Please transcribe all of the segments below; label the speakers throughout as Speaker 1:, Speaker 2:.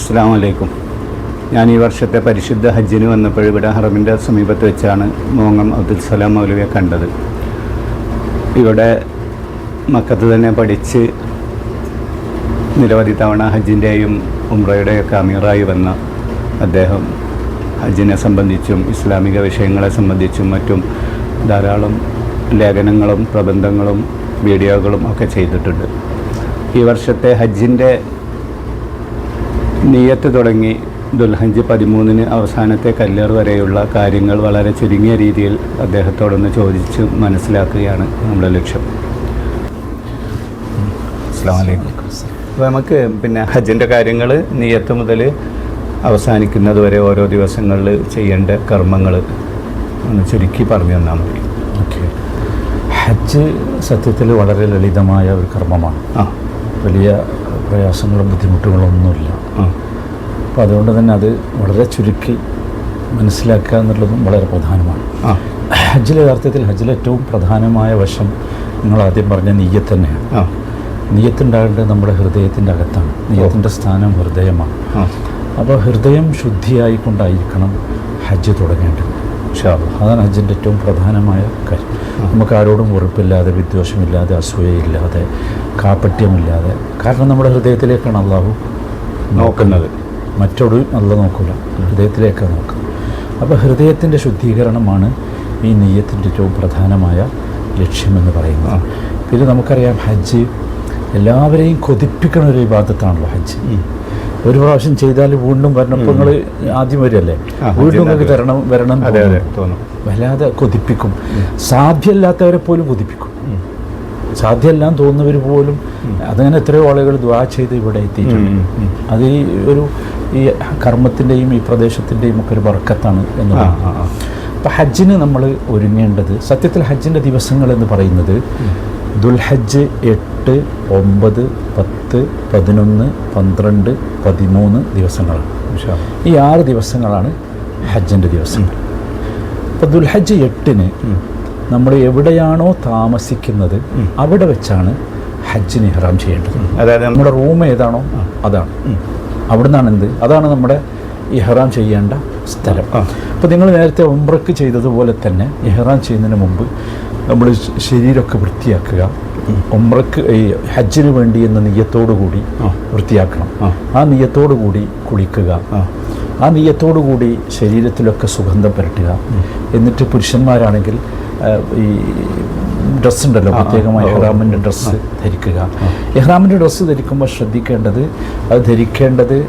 Speaker 1: അസ്സാം വലൈക്കും ഞാൻ ഈ വർഷത്തെ പരിശുദ്ധ ഹജ്ജിന് വന്നപ്പോൾ ഇവിടെ ഹറമിന്റെ സമീപത്ത് വെച്ചാണ് മോങ്ങം അബ്ദുൽ സലാം മൗലവിയെ കണ്ടത്. ഇവിടെ മക്കത്ത് തന്നെ പഠിച്ച് നിരവധി തവണ ഹജ്ജിന്റെയും ഉംറയുടെയൊക്കെ അമീറായി വന്ന അദ്ദേഹം ഹജ്ജിനെ സംബന്ധിച്ചും ഇസ്ലാമിക വിഷയങ്ങളെ സംബന്ധിച്ചും മറ്റും ധാരാളം ലേഖനങ്ങളും പ്രബന്ധങ്ങളും വീഡിയോകളും ഒക്കെ ചെയ്തിട്ടുണ്ട്. ഈ വർഷത്തെ ഹജ്ജിന്റെ നീയത്ത് തുടങ്ങി ദുൽഹഞ്ച് പതിമൂന്നിന് അവസാനത്തെ കല്ലേർ വരെയുള്ള കാര്യങ്ങൾ വളരെ ചുരുങ്ങിയ രീതിയിൽ അദ്ദേഹത്തോടൊന്ന് ചോദിച്ച് മനസ്സിലാക്കുകയാണ് നമ്മുടെ ലക്ഷ്യം. അപ്പോൾ നമുക്ക് പിന്നെ ഹജ്ജിന്റെ കാര്യങ്ങൾ നീയത്ത് മുതൽ അവസാനിക്കുന്നത് വരെ ഓരോ ദിവസങ്ങളിൽ ചെയ്യേണ്ട കർമ്മങ്ങൾ ഒന്ന് ചുരുക്കി പറഞ്ഞു തന്നാൽ മതി.
Speaker 2: ഓക്കെ. ഹജ്ജ് സത്യത്തിൽ വളരെ ലളിതമായ ഒരു കർമ്മമാണ്.
Speaker 1: ആ.
Speaker 2: വലിയ പ്രയാസങ്ങളും ബുദ്ധിമുട്ടുകളും ഒന്നുമില്ല
Speaker 1: ആ
Speaker 2: അപ്പോൾ അതുകൊണ്ട് തന്നെ അത് വളരെ ചുരുക്കി മനസ്സിലാക്കുക എന്നുള്ളതും വളരെ പ്രധാനമാണ്.
Speaker 1: ഹജ്ജിലെ
Speaker 2: ഹജ്ജിൽ യഥാർത്ഥത്തിൽ ഹജ്ജിൽ ഏറ്റവും പ്രധാനമായ വശം നിങ്ങൾ ആദ്യം പറഞ്ഞ നെയ്യത്ത് തന്നെയാണ്. നെയ്യത്തുണ്ടാകേണ്ടത് നമ്മുടെ ഹൃദയത്തിന്റെ അകത്താണ്. നെയ്യത്തിന്റെ സ്ഥാനം ഹൃദയമാണ്. അപ്പോൾ ഹൃദയം ശുദ്ധിയായിക്കൊണ്ടായിരിക്കണം ഹജ്ജ് തുടങ്ങേണ്ടത്.
Speaker 1: അല്ലാ.
Speaker 2: അതാണ് ഹജ്ജിന്റെ ഏറ്റവും പ്രധാനമായ കാര്യം. നമുക്ക് ആരോടും വെറുപ്പില്ലാതെ വിദ്വേഷമില്ലാതെ അസൂയയില്ലാതെ കാപ്പട്യമില്ലാതെ കാരണം നമ്മുടെ ഹൃദയത്തിലേക്കാണ് അള്ളാഹു
Speaker 1: നോക്കുന്നത്.
Speaker 2: മറ്റൊരു അല്ല നോക്കില്ല ഹൃദയത്തിലേക്കാണ് നോക്കുക അപ്പോൾ ഹൃദയത്തിന്റെ ശുദ്ധീകരണമാണ് ഈ നെയ്യത്തിന്റെ ഏറ്റവും പ്രധാനമായ ലക്ഷ്യമെന്ന് പറയുന്നത്. പിന്നെ നമുക്കറിയാം ഹജ്ജ് എല്ലാവരെയും കൊതിപ്പിക്കണ ഒരു വിവാദത്താണല്ലോ ഹജ്ജ്. ഒരു പ്രാവശ്യം ചെയ്താൽ വീണ്ടും വരണം ഇപ്പോൾ നിങ്ങൾ ആദ്യം വരികയല്ലേ? വീണ്ടും നിങ്ങൾക്ക് തരണം വരണം വല്ലാതെ കൊതിപ്പിക്കും. സാധ്യമല്ലാത്തവരെ പോലും കൊതിപ്പിക്കും. സാധ്യമല്ലാന്ന് തോന്നുന്നവർ പോലും അതങ്ങനെ എത്രയോ ആളുകൾ ദ്വാ ചെയ്ത് ഇവിടെ എത്തിയിട്ടുണ്ട്. അത് ഈ ഒരു ഈ കർമ്മത്തിന്റെയും ഈ പ്രദേശത്തിന്റെയും ഒക്കെ ഒരു വർക്കത്താണ്
Speaker 1: എന്ന്
Speaker 2: അപ്പം ഹജ്ജിന് നമ്മൾ ഒരുങ്ങേണ്ടത് സത്യത്തിൽ ഹജ്ജിന്റെ ദിവസങ്ങൾ എന്ന് പറയുന്നത് ദുൽഹജ്ജ് എട്ട് ഒമ്പത് പത്ത് പതിനൊന്ന് പന്ത്രണ്ട് പതിമൂന്ന് ദിവസങ്ങളാണ്. ഈ ആറ് ദിവസങ്ങളാണ് ഹജ്ജിന്റെ ദിവസങ്ങൾ. അപ്പോൾ ദുൽഹജ്ജ് എട്ടിന് നമ്മൾ എവിടെയാണോ താമസിക്കുന്നത് അവിടെ വെച്ചാണ് ഹജ്ജിന് ഇഹ്റാം ചെയ്യേണ്ടത്.
Speaker 1: അതായത്
Speaker 2: നമ്മുടെ റൂം ഏതാണോ അതാണ്. അവിടെ നിന്നാണ് എന്ത്? അതാണ് നമ്മുടെ ഇഹ്റാം ചെയ്യേണ്ട സ്ഥലം. അപ്പോൾ നിങ്ങൾ നേരത്തെ ഉംറക്ക് ചെയ്തതുപോലെ തന്നെ ഇഹ്റാം ചെയ്യുന്നതിന് മുമ്പ് നമ്മൾ ശരീരമൊക്കെ വൃത്തിയാക്കുക. ഉംറക്ക് ഈ ഹജ്ജിന് വേണ്ടി എന്ന നെയ്യത്തോടു കൂടി വൃത്തിയാക്കണം.
Speaker 1: ആ.
Speaker 2: നെയ്യത്തോടു കൂടി കുളിക്കുക.
Speaker 1: ആ.
Speaker 2: നെയ്യത്തോടു കൂടി ശരീരത്തിലൊക്കെ സുഗന്ധം പുരട്ടുക. എന്നിട്ട് പുരുഷന്മാരാണെങ്കിൽ ഈ ഡ്രസ് ഉണ്ടല്ലോ പ്രത്യേകമായി എഹ്റാമിന്റെ ഡ്രസ്സ് ധരിക്കുക. എഹ്റാമിന്റെ ഡ്രസ്സ് ധരിക്കുമ്പോൾ ശ്രദ്ധിക്കേണ്ടത് അത് ധരിക്കേണ്ടത്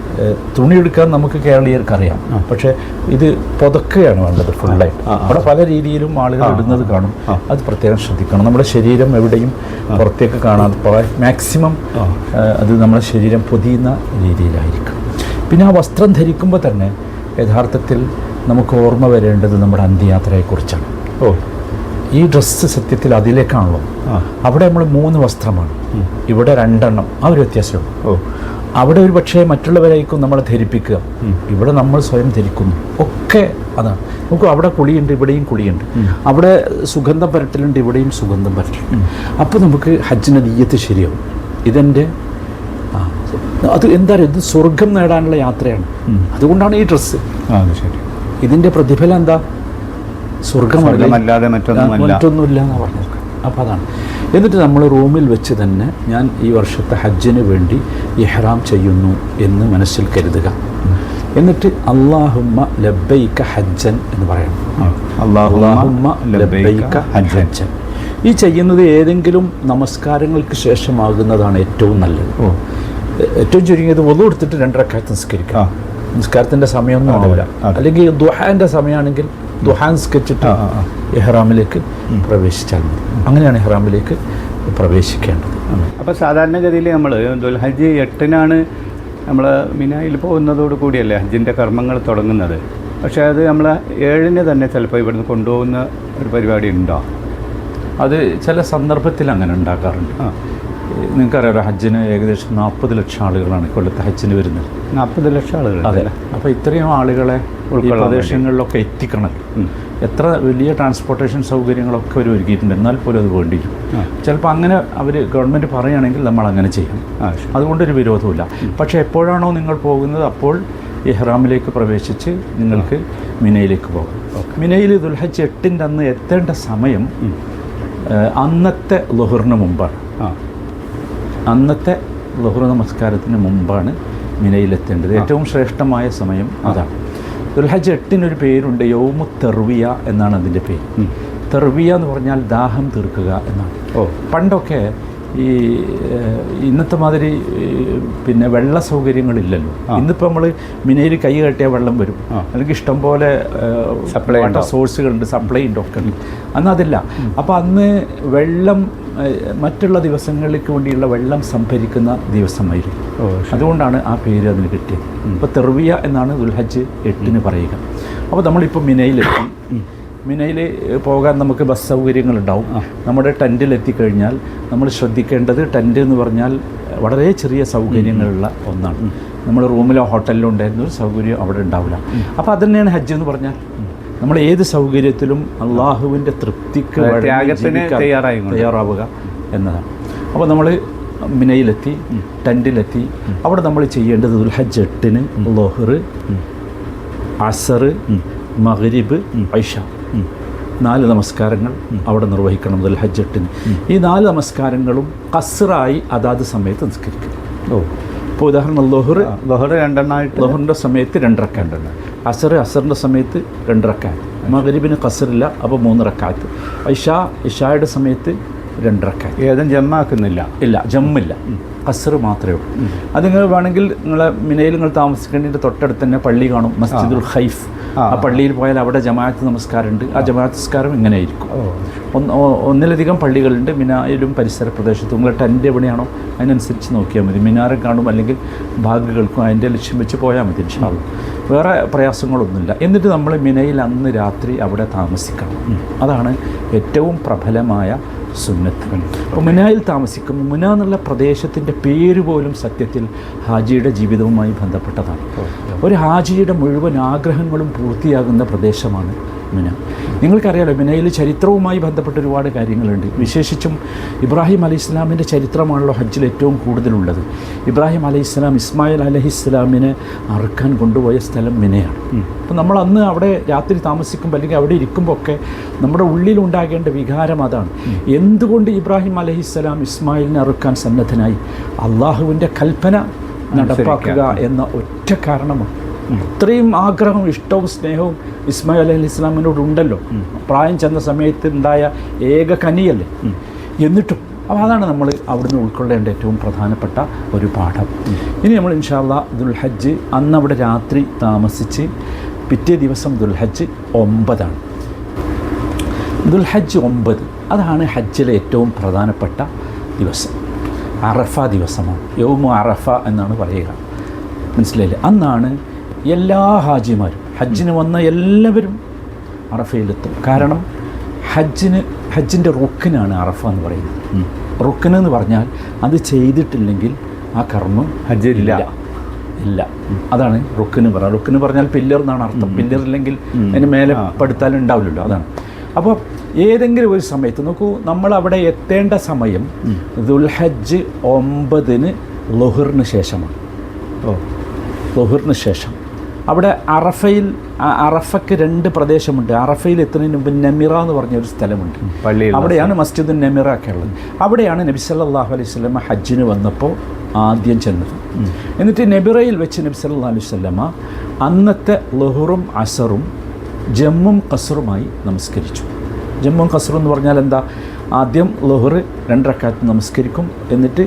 Speaker 2: തുണി തുണിയെടുക്കാൻ നമുക്ക് കേരളീയർക്ക് അറിയാം. പക്ഷേ ഇത് പുതക്കുകയാണ് വേണ്ടത് ഫുള്ളായിട്ട്. അവിടെ പല രീതിയിലും ആളുകൾ ഇടുന്നത് കാണും. അത് പ്രത്യേകം ശ്രദ്ധിക്കണം. നമ്മുടെ ശരീരം എവിടെയും പുറത്തേക്ക് കാണാതെ മാക്സിമം അത് നമ്മുടെ ശരീരം പൊതിയുന്ന രീതിയിലായിരിക്കണം പിന്നെ ആ വസ്ത്രം ധരിക്കുമ്പോൾ തന്നെ യഥാർത്ഥത്തിൽ നമുക്ക് ഓർമ്മ വരേണ്ടത് നമ്മുടെ അന്ത്യയാത്രയെക്കുറിച്ചാണ്.
Speaker 1: ഓ.
Speaker 2: ഈ ഡ്രസ്സ് സത്യത്തിൽ അതിലേക്കാണല്ലോ. അവിടെ നമ്മൾ മൂന്ന് വസ്ത്രമാണ്. ഇവിടെ രണ്ടെണ്ണം. ആ ഒരു വ്യത്യാസമുള്ളൂ
Speaker 1: ഓ.
Speaker 2: അവിടെ ഒരു പക്ഷേ മറ്റുള്ളവരായിരിക്കും നമ്മളെ ധരിപ്പിക്കുക. ഇവിടെ നമ്മൾ സ്വയം ധരിക്കുന്നു. ഒക്കെ അതാണ്. നമുക്ക് അവിടെ കുളിയുണ്ട് ഇവിടെയും കുളിയുണ്ട്. അവിടെ സുഗന്ധം പരട്ടലുണ്ട് ഇവിടെയും സുഗന്ധം പരട്ടലുണ്ട്. അപ്പോൾ നമുക്ക് ഹജ്ജിന് നീയത്ത് ശരിയാവും. ഇതെന്റെ അത് എന്താ പറയുക ഇത് സ്വർഗം നേടാനുള്ള യാത്രയാണ്. അതുകൊണ്ടാണ് ഈ ഡ്രസ്സ് ഇതിന്റെ പ്രതിഫലം എന്താ?
Speaker 1: സ്വർഗമല്ലാതെ മറ്റൊന്നുമല്ല.
Speaker 2: എന്ന് പറഞ്ഞു അപ്പോൾ അതാണ്. എന്നിട്ട് നമ്മൾ റൂമിൽ വെച്ച് തന്നെ ഞാൻ ഈ വർഷത്തെ ഹജ്ജിന് വേണ്ടി ഇഹ്റാം ചെയ്യുന്നു എന്ന് മനസ്സിൽ കരുതുക. എന്നിട്ട് അള്ളാഹുമ്മ ലബൈക്ക ഹജ്ജൻ എന്ന് പറയണം.
Speaker 1: അള്ളാഹുമ്മ ലബൈക്ക ഹജ്ജൻ.
Speaker 2: ഈ ചെയ്യുന്നത് ഏതെങ്കിലും നമസ്കാരങ്ങൾക്ക് ശേഷമാകുന്നതാണ് ഏറ്റവും നല്ലത്. ഏറ്റവും ചുരുങ്ങിയത് ഒതു കൊടുത്തിട്ട് രണ്ടരക്കാലത്ത് നിസ്കരിക്കുക
Speaker 1: ആ.
Speaker 2: നിസ്കാരത്തിന്റെ സമയമൊന്നും
Speaker 1: അതെ,
Speaker 2: ആവില്ല. അല്ലെങ്കിൽ ദുഹാന്റെ സമയമാണെങ്കിൽ ദുഹാൻ
Speaker 1: സ്കെച്ചിട്ട്.
Speaker 2: ഇഹ്റാമിലേക്ക് പ്രവേശിച്ചാൽ മതി. അങ്ങനെയാണ് ഇഹ്റാമിലേക്ക് പ്രവേശിക്കേണ്ടത്.
Speaker 1: അപ്പോൾ സാധാരണഗതിയിൽ നമ്മൾ ദുൽഹജ് എട്ടിനാണ് നമ്മൾ മിനായിൽ പോകുന്നതോട് കൂടിയല്ലേ ഹജ്ജിന്റെ കർമ്മങ്ങൾ തുടങ്ങുന്നത്. പക്ഷേ അത് നമ്മൾ ഏഴിന് തന്നെ ചിലപ്പോൾ ഇവിടുന്ന് കൊണ്ടുപോകുന്ന ഒരു പരിപാടി ഉണ്ടോ?
Speaker 2: അത് ചില സന്ദർഭത്തിൽ അങ്ങനെ ഉണ്ടാക്കാറുണ്ട്
Speaker 1: ആ.
Speaker 2: നിങ്ങൾക്കറിയാലോ ഹജ്ജിന് ഏകദേശം നാൽപ്പത് ലക്ഷം ആളുകളാണ് കൊല്ലത്ത് ഹജ്ജിന് വരുന്നത്.
Speaker 1: നാൽപ്പത് ലക്ഷം ആളുകൾ
Speaker 2: അതെ. അപ്പോൾ ഇത്രയും ആളുകളെ പ്രദേശങ്ങളിലൊക്കെ എത്തിക്കണം. എത്ര വലിയ ട്രാൻസ്പോർട്ടേഷൻ സൗകര്യങ്ങളൊക്കെ അവർ ഒരുക്കിയിട്ടുണ്ട്. എന്നാൽ പോലും അത് വേണ്ടി വരും ചിലപ്പോൾ അങ്ങനെ അവർ ഗവൺമെന്റ് പറയുകയാണെങ്കിൽ നമ്മൾ അങ്ങനെ ചെയ്യും. അതുകൊണ്ടൊരു വിരോധമില്ല പക്ഷേ എപ്പോഴാണോ നിങ്ങൾ പോകുന്നത് അപ്പോൾ ഇഹ്റാമിലേക്ക് പ്രവേശിച്ച് നിങ്ങൾക്ക് മിനയിലേക്ക് പോകാം. മിനയിൽ ദുൽഹജ് എട്ടിന്റെ അന്ന് എത്തേണ്ട സമയം അന്നത്തെ ലുഹറിന് മുമ്പാണ്. അന്നത്തെ ലഹുറ നമസ്കാരത്തിന് മുമ്പാണ് മിനയിലെത്തേണ്ടത്. ഏറ്റവും ശ്രേഷ്ഠമായ സമയം അതാണ്. ദുൽഹജ് എട്ടിനൊരു പേരുണ്ട് യൗമു തെർവിയ എന്നാണ് അതിന്റെ പേര്. തെർവിയ എന്ന് പറഞ്ഞാൽ ദാഹം തീർക്കുക എന്നാണ്.
Speaker 1: ഓ.
Speaker 2: പണ്ടൊക്കെ ഈ ഇന്നത്തെ മാതിരി പിന്നെ വെള്ള സൗകര്യങ്ങളില്ലല്ലോ. ഇന്നിപ്പോൾ നമ്മൾ മിനയിൽ കൈ കെട്ടിയ വെള്ളം വരും. അല്ലെങ്കിൽ ഇഷ്ടംപോലെ
Speaker 1: സപ്ലൈ
Speaker 2: വാട്ടർ സോഴ്സുകളുണ്ട് സപ്ലൈ ഉണ്ട് ഒക്കെ. ഉണ്ട് അന്ന് അതില്ല. അപ്പോൾ അന്ന് വെള്ളം മറ്റുള്ള ദിവസങ്ങൾക്ക് വേണ്ടിയുള്ള വെള്ളം സംഭരിക്കുന്ന
Speaker 1: ദിവസമായിരിക്കും
Speaker 2: അതുകൊണ്ടാണ് ആ പേര് അതിന് കിട്ടിയത്. ഇപ്പോൾ തെർവിയ എന്നാണ് ദുൽഹജ്ജ് എട്ടിന് പറയുക. അപ്പോൾ നമ്മളിപ്പോൾ മിനയിലെത്തി. മിനയിൽ പോകാൻ നമുക്ക് ബസ് സൗകര്യങ്ങളുണ്ടാവും. നമ്മുടെ ടെന്റിൽ എത്തിക്കഴിഞ്ഞാൽ നമ്മൾ ശ്രദ്ധിക്കേണ്ടത് ടെന്റ് എന്ന് പറഞ്ഞാൽ വളരെ ചെറിയ സൗകര്യങ്ങളുള്ള ഒന്നാണ്. നമ്മൾ റൂമിലോ ഹോട്ടലിലോ ഉണ്ടായിരുന്ന ഒരു സൗകര്യം അവിടെ ഉണ്ടാവില്ല. അപ്പോൾ അത് തന്നെയാണ് ഹജ്ജ് എന്ന് പറഞ്ഞാൽ. നമ്മൾ ഏത് സൗകര്യത്തിലും അള്ളാഹുവിന്റെ തൃപ്തിക്ക്. തയ്യാറാവുക എന്നതാണ്. അപ്പോൾ നമ്മൾ മിനയിലെത്തി ടെന്റിലെത്തി. അവിടെ നമ്മൾ ചെയ്യേണ്ടത് ദുൽഹജ്ജ് എട്ടിന് ലൊഹർ അസർ മഹരിബ് ഐഷ. നാല് നമസ്കാരങ്ങൾ അവിടെ നിർവഹിക്കണം മുതൽ ഹജ്ജെട്ടിന് ഈ നാല് നമസ്കാരങ്ങളും കസറായി അതാത് സമയത്ത് നിസ്കരിക്കും.
Speaker 1: ഓ
Speaker 2: ഇപ്പോൾ ഉദാഹരണം ലൊഹർ
Speaker 1: ബഹറ് രണ്ടെണ്ണമായിട്ട്
Speaker 2: ലൊഹറിന്റെ സമയത്ത് രണ്ടരക്കാറ്റ് അസർ അസറിന്റെ സമയത്ത് രണ്ടരക്കാറ്റ് മകരീബിന് കസറില്ല അപ്പോൾ മൂന്നിറക്കാത്ത്. ഇഷ ഇഷായുടെ സമയത്ത് രണ്ടരക്കാറ്റ്
Speaker 1: ഏതും ജമ്മാക്കുന്നില്ല.
Speaker 2: ഇല്ല ജമ്മില്ല. കസറ് മാത്രമേ ഉള്ളൂ. അത് നിങ്ങൾ വേണമെങ്കിൽ നിങ്ങളെ മിനയിൽ നിങ്ങൾ താമസിക്കേണ്ടതിന്റെ തൊട്ടടുത്ത് തന്നെ പള്ളി കാണും മസ്ജിദുൽ ഹൈഫ്
Speaker 1: ആ.
Speaker 2: പള്ളിയിൽ പോയാൽ അവിടെ ജമാഅത്ത് നമസ്കാരമുണ്ട്. ആ ജമാഅത്ത് നമസ്കാരം ഇങ്ങനെ ആയിരിക്കും ഒന്ന് ഒന്നിലധികം പള്ളികളുണ്ട്. മിനായിലും പരിസര പ്രദേശത്തും. നിങ്ങൾ ടെന്റ് എവിടെയാണോ അതിനനുസരിച്ച് നോക്കിയാൽ മതി. മിനാരം കാണും അല്ലെങ്കിൽ ഭാഗങ്ങൾക്കും അതിന്റെ ലക്ഷ്യം വെച്ച് പോയാൽ മതി ഇൻഷാല്ല വേറെ പ്രയാസങ്ങളൊന്നുമില്ല. എന്നിട്ട് നമ്മൾ മിനയിൽ അന്ന് രാത്രി അവിടെ താമസിക്കണം. അതാണ് ഏറ്റവും പ്രബലമായ സുന്നത്തുകൾ. മുനായിൽ താമസിക്കും മുന എന്നുള്ള പ്രദേശത്തിന്റെ പേര് പോലും സത്യത്തിൽ ഹാജിയുടെ ജീവിതവുമായി ബന്ധപ്പെട്ടതാണ്. ഒരു ഹാജിയുടെ മുഴുവൻ ആഗ്രഹങ്ങളും പൂർത്തിയാകുന്ന പ്രദേശമാണ് മിന നിങ്ങൾക്കറിയാലോ മിനയിൽ ചരിത്രവുമായി ബന്ധപ്പെട്ട ഒരുപാട് കാര്യങ്ങളുണ്ട്. വിശേഷിച്ചും ഇബ്രാഹിം അലൈഹി ഇസ്ലാമിന്റെ ചരിത്രമാണല്ലോ ഹജ്ജിൽ ഏറ്റവും കൂടുതലുള്ളത്. ഇബ്രാഹിം അലൈഹി ഇസ്ലാം ഇസ്മായിൽ അലഹി ഇസ്ലാമിനെ അറുക്കാൻ കൊണ്ടുപോയ സ്ഥലം മിനയാണ്. അപ്പോൾ നമ്മൾ അന്ന് അവിടെ രാത്രി താമസിക്കുമ്പോൾ അല്ലെങ്കിൽ അവിടെ ഇരിക്കുമ്പോൾ ഒക്കെ നമ്മുടെ ഉള്ളിലുണ്ടാകേണ്ട വികാരം അതാണ്. എന്തുകൊണ്ട് ഇബ്രാഹിം അലഹി ഇസ്ലാം ഇസ്മായിലിനെ അറുക്കാൻ സന്നദ്ധനായി? അള്ളാഹുവിന്റെ കൽപ്പന നടപ്പാക്കുക എന്ന ഒറ്റ കാരണമാണ്. അത്രയും ആഗ്രഹവും ഇഷ്ടവും സ്നേഹവും ഇസ്മായിൽ അലഹി ഇസ്ലാമിനോട് ഉണ്ടല്ലോ. പ്രായം ചെന്ന സമയത്ത് ഉണ്ടായ ഏക കനിയല്ലേ? എന്നിട്ടും അപ്പോൾ അതാണ് നമ്മൾ അവിടുന്ന് ഉൾക്കൊള്ളേണ്ട ഏറ്റവും പ്രധാനപ്പെട്ട ഒരു പാഠം. ഇനി നമ്മൾ ഇൻഷാല്ല ദുൽഹജ്ജ് അന്ന് അവിടെ രാത്രി താമസിച്ച് പിറ്റേ ദിവസം ദുൽഹജ്ജ് ഒമ്പതാണ്. ദുൽഹജ്ജ് ഒമ്പത് അതാണ് ഹജ്ജിലെ ഏറ്റവും പ്രധാനപ്പെട്ട ദിവസം. അറഫ ദിവസമാണ്. യോമു അറഫ എന്നാണ് പറയുക. മനസ്സിലായില്ലേ? അന്നാണ് എല്ലാ ഹാജിമാരും ഹജ്ജിന് വന്ന എല്ലാവരും അറഫയിലെത്തും. കാരണം ഹജ്ജിന് ഹജ്ജിന്റെ റുക്കിനാണ് അറഫ എന്ന് പറയുന്നത്. റുക്കിന് എന്ന് പറഞ്ഞാൽ അത് ചെയ്തിട്ടില്ലെങ്കിൽ ആ കർമ്മം
Speaker 1: ഹജ്ജില്ല.
Speaker 2: ഇല്ല. അതാണ് റുക്കിന് പറഞ്ഞാൽ റുക്കിന് പറഞ്ഞാൽ പില്ലർ എന്നാണ് അർത്ഥം. പില്ലർ ഇല്ലെങ്കിൽ അതിന് മേലെ പടുത്താലും ഉണ്ടാവില്ലല്ലോ. അതാണ്. അപ്പോൾ ഏതെങ്കിലും ഒരു സമയത്ത് നോക്കൂ നമ്മൾ അവിടെ എത്തേണ്ട സമയം ദുൽഹജ്ജ് ഒമ്പതിന് ലൊഹറിന് ശേഷമാണ്.
Speaker 1: ഓ.
Speaker 2: ലൊഹറിന് ശേഷം. അവിടെ അറഫയിൽ അറഫയ്ക്ക് രണ്ട് പ്രദേശമുണ്ട്. അറഫയിൽ എത്തുന്നതിന് മുമ്പ് നമിറ എന്ന് പറഞ്ഞ ഒരു സ്ഥലമുണ്ട്. അവിടെയാണ് മസ്ജിദ് നമിറ ഒക്കെ ഉള്ളത്. അവിടെയാണ് നബി സല്ലല്ലാഹു അലൈഹി സ്വലമ ഹജ്ജിന് വന്നപ്പോൾ ആദ്യം ചെന്നത്. എന്നിട്ട് നബിറയിൽ വെച്ച് നബി സല്ലല്ലാഹു അലൈഹി വസല്ലമ അന്നത്തെ ലഹുറും അസറും ജമ്മും കസറുമായി നമസ്കരിച്ചു. ജമ്മും കസറും എന്ന് പറഞ്ഞാൽ എന്താ? ആദ്യം ലഹുർ രണ്ടരക്കാലത്ത് നമസ്കരിക്കും. എന്നിട്ട്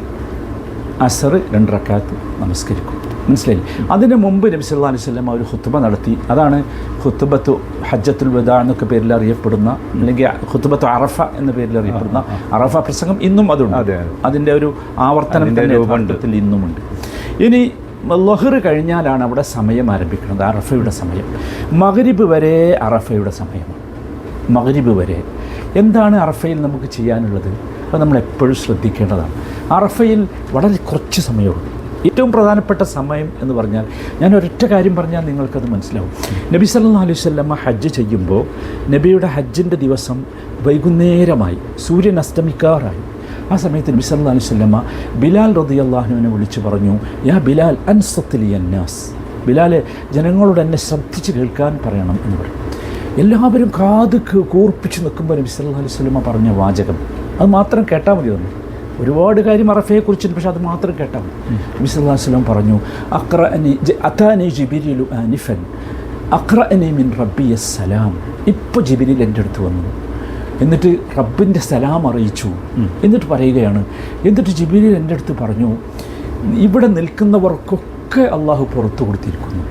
Speaker 2: അസറ് രണ്ടരക്കാലത്ത് നമസ്കരിക്കും. മനസ്സിലായില്ലേ അതിന് മുമ്പ് നബി സല്ലല്ലാഹു അലൈഹി വസല്ലം ഒരു ഹുത്തുബ നടത്തി. അതാണ് ഹുത്തുബത്തു ഹജ്ജത്തുൽ വദാ എന്നൊക്കെ പേരിൽ അറിയപ്പെടുന്ന അല്ലെങ്കിൽ ഹുത്തുബത്തു അറഫ എന്ന പേരിൽ അറിയപ്പെടുന്ന അറഫ പ്രസംഗം ഇന്നും അതുണ്ട്.
Speaker 1: അതെ, അതെ.
Speaker 2: അതിന്റെ ഒരു ആവർത്തനം തന്നെ
Speaker 1: രൂപമുണ്ട്.
Speaker 2: ഇന്നുമുണ്ട്. ഇനി ലഹർ കഴിഞ്ഞാലാണ് അവിടെ സമയം ആരംഭിക്കുന്നത്. അറഫയുടെ സമയം. മകരിബ് വരെ അറഫയുടെ സമയമാണ്. മകരിബ് വരെ. എന്താണ് അറഫയിൽ നമുക്ക് ചെയ്യാനുള്ളത്? അത് നമ്മൾ എപ്പോഴും ശ്രദ്ധിക്കേണ്ടതാണ്. അറഫയിൽ വളരെ കുറച്ച് സമയമുള്ളൂ. ഏറ്റവും പ്രധാനപ്പെട്ട സമയം എന്ന് പറഞ്ഞാൽ ഞാൻ ഒരൊറ്റ കാര്യം പറഞ്ഞാൽ നിങ്ങൾക്കത് മനസ്സിലാവും. നബി സല്ലാ അലൈഹി സ്വല്ലമ്മ ഹജ്ജ് ചെയ്യുമ്പോൾ നബിയുടെ ഹജ്ജിന്റെ ദിവസം വൈകുന്നേരമായി സൂര്യൻ അസ്തമിക്കാറായി. ആ സമയത്ത് നബി സല്ലാ അലൈഹി സ്വല്ലമ്മ ബിലാൽ റതി അള്ളാഹുവിനെ വിളിച്ചു പറഞ്ഞു യാ ബിലാൽ അൻസത്തിലി അന്നാസ്. ബിലാലെ ജനങ്ങളോട് എന്നെ ശ്രദ്ധിച്ച് കേൾക്കാൻ പറയണം എന്ന് പറയും എല്ലാവരും കാത് കൂ- കൂർപ്പിച്ച് നിൽക്കുമ്പോൾ നബി സല്ലാ അലൈഹി സ്വല്ലമ്മ പറഞ്ഞ വാചകം. അത് മാത്രം കേട്ടാൽ മതി തന്നെ ഒരുപാട് കാര്യം അറഫയെക്കുറിച്ചുണ്ട് പക്ഷെ അത് മാത്രം കേട്ടാൽ മതി. വസല്ലം പറഞ്ഞു അക്ര അതാനി ജിബിരിലു ആനിഫൻ അക്ര മിൻ റബ്ബി സലാം. ഇപ്പോൾ ജിബിരിൽ എന്റെ അടുത്ത് വന്നു. എന്നിട്ട് റബ്ബിന്റെ സലാം അറിയിച്ചു. എന്നിട്ട് പറയുകയാണ് എന്നിട്ട് ജിബിരിൽ എന്റെ അടുത്ത് പറഞ്ഞു ഇവിടെ നിൽക്കുന്നവർക്കൊക്കെ അള്ളാഹു പുറത്തു കൊടുത്തിരിക്കുന്നു.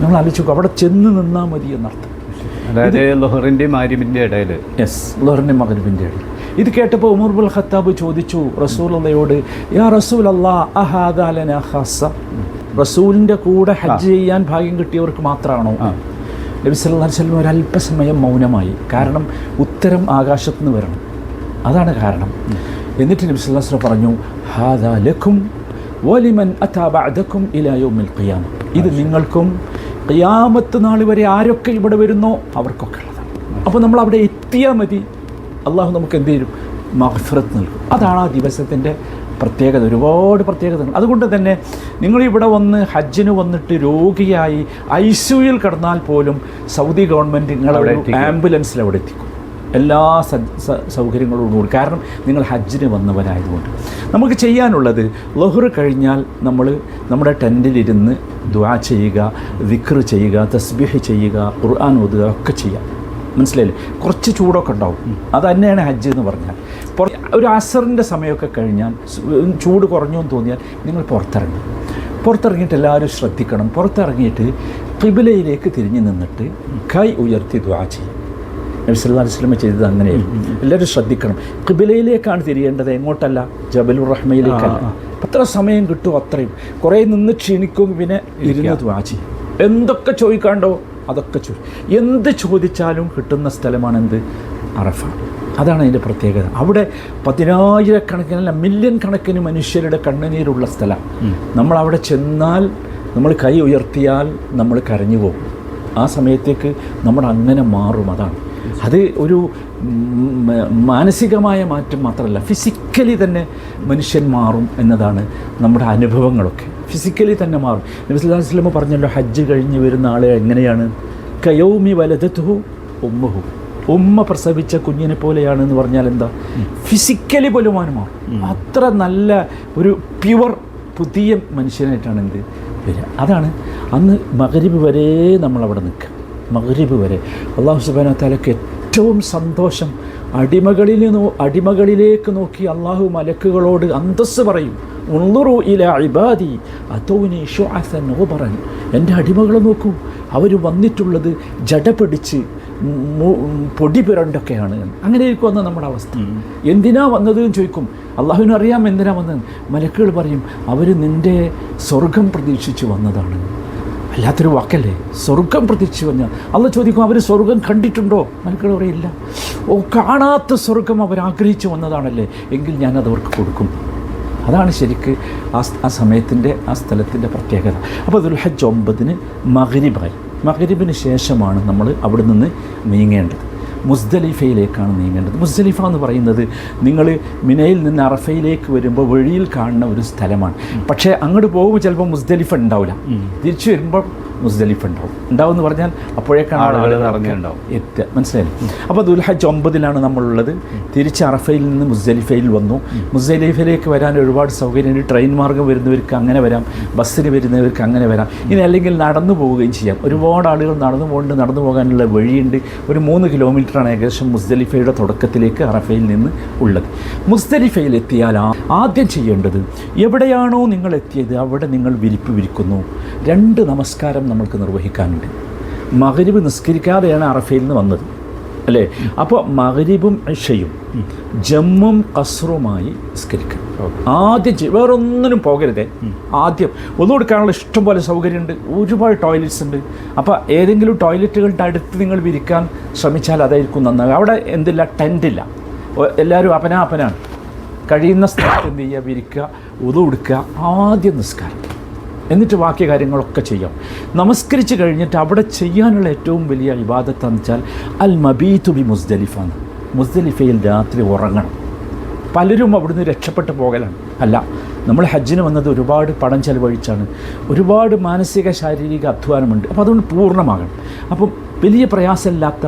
Speaker 2: നമ്മൾ ആലോചിച്ചു അവിടെ ചെന്ന് നിന്നാൽ മതി എന്നർത്ഥം.
Speaker 1: അതായത് ലോഹറിന്റെയും ഇടയിൽ.
Speaker 2: യെസ് ലോറിന്റെ മകനുവിന്റെ അടി ഇത് കേട്ടപ്പോൾ ഉമർ ബുൽ ഖത്താബ് ചോദിച്ചു റസൂലയോട് യാ റസൂൽ അഹാദാലന ഖാസ റസൂലിന്റെ കൂടെ ഹജ്ജ് ചെയ്യാൻ ഭാഗ്യം കിട്ടിയവർക്ക് മാത്രമാണോ. നബി സല്ലല്ലാഹു അലൈഹി വസല്ലം ഒരല്പസമയം മൗനമായി. കാരണം ഉത്തരം ആകാശത്ത് നിന്ന് വരണം. അതാണ് കാരണം. എന്നിട്ട് നബി സല്ലല്ലാഹു അലൈഹി പറഞ്ഞു ഹാദാ ലക്കും വലിമൻ അതാ ബഅദക്കും ഇലാ യൗമിൽ ഖിയാമ. ഇത് നിങ്ങൾക്കും ഖിയാമത്ത് നാൾ വരെ ആരൊക്കെ ഇവിടെ വരുന്നോ അവർക്കൊക്കെ ഉള്ളതാണ്. അപ്പോൾ നമ്മൾ അവിടെ എത്തിയാൽ മതി. അള്ളാഹു നമുക്ക് എന്ത് ചെയ്യും? മഹഫറത്ത് നൽകും. അതാണ് ആ ദിവസത്തിന്റെ പ്രത്യേകത. ഒരുപാട് പ്രത്യേകതകൾ. അതുകൊണ്ട് തന്നെ നിങ്ങളിവിടെ വന്ന് ഹജ്ജിന് വന്നിട്ട് രോഗിയായി ഐ സിയുയിൽ കിടന്നാൽ പോലും സൗദി ഗവൺമെന്റ്
Speaker 1: നിങ്ങളവിടെ
Speaker 2: ആംബുലൻസിൽ അവിടെ എത്തിക്കും. എല്ലാ സ- സ- സൗകര്യങ്ങളോടും കൂടി. കാരണം നിങ്ങൾ ഹജ്ജിന് വന്നവരായതുകൊണ്ട്. നമുക്ക് ചെയ്യാനുള്ളത് ലൊഹർ കഴിഞ്ഞാൽ നമ്മൾ നമ്മുടെ ടെന്റിലിരുന്ന് ദ്വാ ചെയ്യുക വിക്ർ ചെയ്യുക തസ്ബീഹ് ചെയ്യുക ഖുർആൻ ഓതുക ഒക്കെ ചെയ്യാം. മനസ്സിലായില്ലേ? കുറച്ച് ചൂടൊക്കെ ഉണ്ടാവും. അത് തന്നെയാണ് ഹജ്ജ് എന്ന് പറഞ്ഞാൽ. ഒരു അസറിന്റെ സമയമൊക്കെ കഴിഞ്ഞാൽ ചൂട് കുറഞ്ഞു എന്ന് തോന്നിയാൽ നിങ്ങൾ പുറത്തിറങ്ങും. പുറത്തിറങ്ങിയിട്ട് എല്ലാവരും ശ്രദ്ധിക്കണം. പുറത്തിറങ്ങിയിട്ട് കിബിലയിലേക്ക് തിരിഞ്ഞു നിന്നിട്ട് കൈ ഉയർത്തി ദ്വാ ചെയ്യും. നബി സല്ലല്ലാഹു അലൈഹി വസല്ലം ചെയ്തത് അങ്ങനെയായിരുന്നു. എല്ലാവരും ശ്രദ്ധിക്കണം. കിബിലയിലേക്കാണ് തിരിയേണ്ടത്. എങ്ങോട്ടല്ല? ജബലുർ റഹ്മയിലേക്കല്ല എത്ര സമയം കിട്ടും അത്രയും. കുറേ നിന്ന് ക്ഷീണിക്കും പിന്നെ ഇരുന്ന് ദ്വാ ചെയ്യും. എന്തൊക്കെ ചോദിക്കാണ്ടോ? അതൊക്കെ എന്ത് ചോദിച്ചാലും കിട്ടുന്ന സ്ഥലമാണ് എന്ത് അറഫ. അതാണ് അതിന്റെ പ്രത്യേകത. അവിടെ പതിനായിരക്കണക്കിനല്ല മില്യൺ കണക്കിന് മനുഷ്യരുടെ കണ്ണുനീരുള്ള സ്ഥലം. നമ്മൾ അവിടെ ചെന്നാൽ നമ്മൾ കൈ ഉയർത്തിയാൽ നമ്മൾ കരഞ്ഞു പോകും. ആ സമയത്തേക്ക് നമ്മൾ അങ്ങനെ മാറും അതാണ്. അത് ഒരു മാനസികമായ മാറ്റം മാത്രമല്ല ഫിസിക്കലി തന്നെ മനുഷ്യൻ മാറും എന്നതാണ് നമ്മുടെ അനുഭവങ്ങളൊക്കെ. ഫിസിക്കലി തന്നെ മാറും. നബി സല്ലല്ലാഹു അലൈഹി വസല്ലം പറഞ്ഞല്ലോ ഹജ്ജ് കഴിഞ്ഞ് വരുന്ന ആളെ എങ്ങനെയാണ്? കയൗമി വലതത്തുഹു ഉമ്മുഹു. ഉമ്മ പ്രസവിച്ച കുഞ്ഞിനെ പോലെയാണ് എന്ന് പറഞ്ഞാൽ എന്താ? ഫിസിക്കലി പോലും മാറും. അത്ര നല്ല ഒരു പ്യുവർ പുതിയ മനുഷ്യനായിട്ടാണ് എന്ത് വരിക. അതാണ് അന്ന് മകരിബ് വരെ നമ്മളവിടെ നിൽക്കുക. മകരിബ് വരെ. അള്ളാഹു സുബാന താലക്ക് ഏറ്റവും സന്തോഷം അടിമകളിൽ നോ അടിമകളിലേക്ക് നോക്കി അള്ളാഹു മലക്കുകളോട് അന്തസ് പറയും. ഉള്ളുറു ഇല ഇബാദി അതോനെ ഷുഅസൻ ഓബറൻ എന്റെ അടിമകളെ നോക്കൂ. അവർ വന്നിട്ടുള്ളത് ജട പിടിച്ച് പൊടി പിരണ്ടൊക്കെയാണ് അങ്ങനെ ഇരിക്കും അന്ന് നമ്മുടെ അവസ്ഥ. എന്തിനാ വന്നത് എന്ന് ചോദിക്കും അള്ളാഹുവിനറിയാം എന്തിനാ വന്നത് മലക്കുകൾ പറയും അവർ നിന്റെ സ്വർഗം പ്രതീക്ഷിച്ച് വന്നതാണ്. വല്ലാത്തൊരു വാക്കല്ലേ? സ്വർഗം പ്രതീക്ഷിച്ചു വന്ന. അന്ന് ചോദിക്കും അവർ സ്വർഗം കണ്ടിട്ടുണ്ടോ? മലക്കുകൾ പറയില്ല. ഓ കാണാത്ത സ്വർഗം അവർ ആഗ്രഹിച്ചു വന്നതാണല്ലേ? എങ്കിൽ ഞാനത് അവർക്ക് കൊടുക്കും. അതാണ് ശരിക്ക് ആ ആ സമയത്തിന്റെ ആ സ്ഥലത്തിന്റെ പ്രത്യേകത. അപ്പോൾ ദുൽഹജ് ഒമ്പതിന് മകരിബായി മകരിബിന് ശേഷമാണ് നമ്മൾ അവിടെ നിന്ന് നീങ്ങേണ്ടത്. മുസ്ദലിഫയിലേക്കാണ് നീങ്ങേണ്ടത്. മുസ്ദലിഫ എന്ന് പറയുന്നത് നിങ്ങൾ മിനയിൽ നിന്ന് അറഫയിലേക്ക് വരുമ്പോൾ വഴിയിൽ കാണുന്ന ഒരു സ്ഥലമാണ്. പക്ഷേ അങ്ങോട്ട് പോകുമ്പോൾ ചിലപ്പോൾ മുസ്ദലിഫ ഉണ്ടാവില്ല. തിരിച്ചു വരുമ്പോൾ മുസ്ദലിഫ ഉണ്ടാവും. ഉണ്ടാവും എന്ന് പറഞ്ഞാൽ അപ്പോഴേക്കാണ്
Speaker 1: ആളുകൾ നിറഞ്ഞിട്ടുണ്ടാവും.
Speaker 2: എത്തുക. മനസ്സിലായി അപ്പോൾ ദുൽഹജ് ഒമ്പതിലാണ് നമ്മളുള്ളത്. തിരിച്ച് അറഫയിൽ നിന്ന് മുസ്ദലിഫയിൽ വന്നു. മുസ്ദലിഫയിലേക്ക് വരാൻ ഒരുപാട് സൗകര്യമുണ്ട്. ട്രെയിൻ മാർഗം വരുന്നവർക്ക് അങ്ങനെ വരാം. ബസ്സിന് വരുന്നവർക്ക് അങ്ങനെ വരാം. ഇനി അല്ലെങ്കിൽ നടന്നു പോവുകയും ചെയ്യാം. ഒരുപാട് ആളുകൾ നടന്നു പോകുന്നുണ്ട് നടന്നു പോകാനുള്ള വഴിയുണ്ട്. ഒരു മൂന്ന് കിലോമീറ്ററാണ് ഏകദേശം മുസ്ദലിഫയുടെ തുടക്കത്തിലേക്ക് അറഫയിൽ നിന്ന് ഉള്ളത്. മുസ്ദലിഫയിൽ എത്തിയാൽ ആദ്യം ചെയ്യേണ്ടത് എവിടെയാണോ നിങ്ങൾ എത്തിയത് അവിടെ നിങ്ങൾ വിരിപ്പ് വിരിക്കുന്നു. രണ്ട് നമസ്കാരം നമ്മൾക്ക് നിർവഹിക്കാനുണ്ട്. മകരിബ് നിസ്കരിക്കാതെയാണ് അറഫയിൽ നിന്ന് വന്നത്. അല്ലേ? അപ്പോൾ മകരിബും ഇഷയും ജമ്മും കസറുമായി നിസ്കരിക്കണം. ആദ്യം വേറൊന്നിനും പോകരുതേ. ആദ്യം ഒന്നു കൊടുക്കാനുള്ള ഇഷ്ടം പോലെ സൗകര്യമുണ്ട്. ഒരുപാട് ടോയ്ലറ്റ്സ് ഉണ്ട്. അപ്പോൾ ഏതെങ്കിലും ടോയ്ലറ്റുകളുടെ അടുത്ത് നിങ്ങൾ വിരിക്കാൻ ശ്രമിച്ചാൽ അതായിരിക്കും നന്നാവുക. അവിടെ എന്തില്ല? ടെന്റില്ല എല്ലാവരും അപനാപനാണ്. കഴിയുന്ന സ്ഥലത്ത് എന്ത് ചെയ്യുക? വിരിക്കുക ഉതു കൊടുക്കുക ആദ്യം നിസ്കാരം. എന്നിട്ട് ബാക്കി കാര്യങ്ങളൊക്കെ ചെയ്യാം. നമസ്കരിച്ച് കഴിഞ്ഞിട്ട് അവിടെ ചെയ്യാനുള്ള ഏറ്റവും വലിയ ഇബാദത്താന്ന് വെച്ചാൽ അൽ മബീതു ബി മുസ്ദലിഫാണ് മുസ്ദലിഫയിൽ രാത്രി ഉറങ്ങണം. പലരും അവിടുന്ന് രക്ഷപ്പെട്ട് പോകലാണ്. അല്ല നമ്മൾ ഹജ്ജിന് വന്നത് ഒരുപാട് പണം ചെലവഴിച്ചാണ്. ഒരുപാട് മാനസിക ശാരീരിക അധ്വാനമുണ്ട്. അപ്പോൾ അതുകൊണ്ട് പൂർണമാകണം. അപ്പം വലിയ പ്രയാസമില്ലാത്ത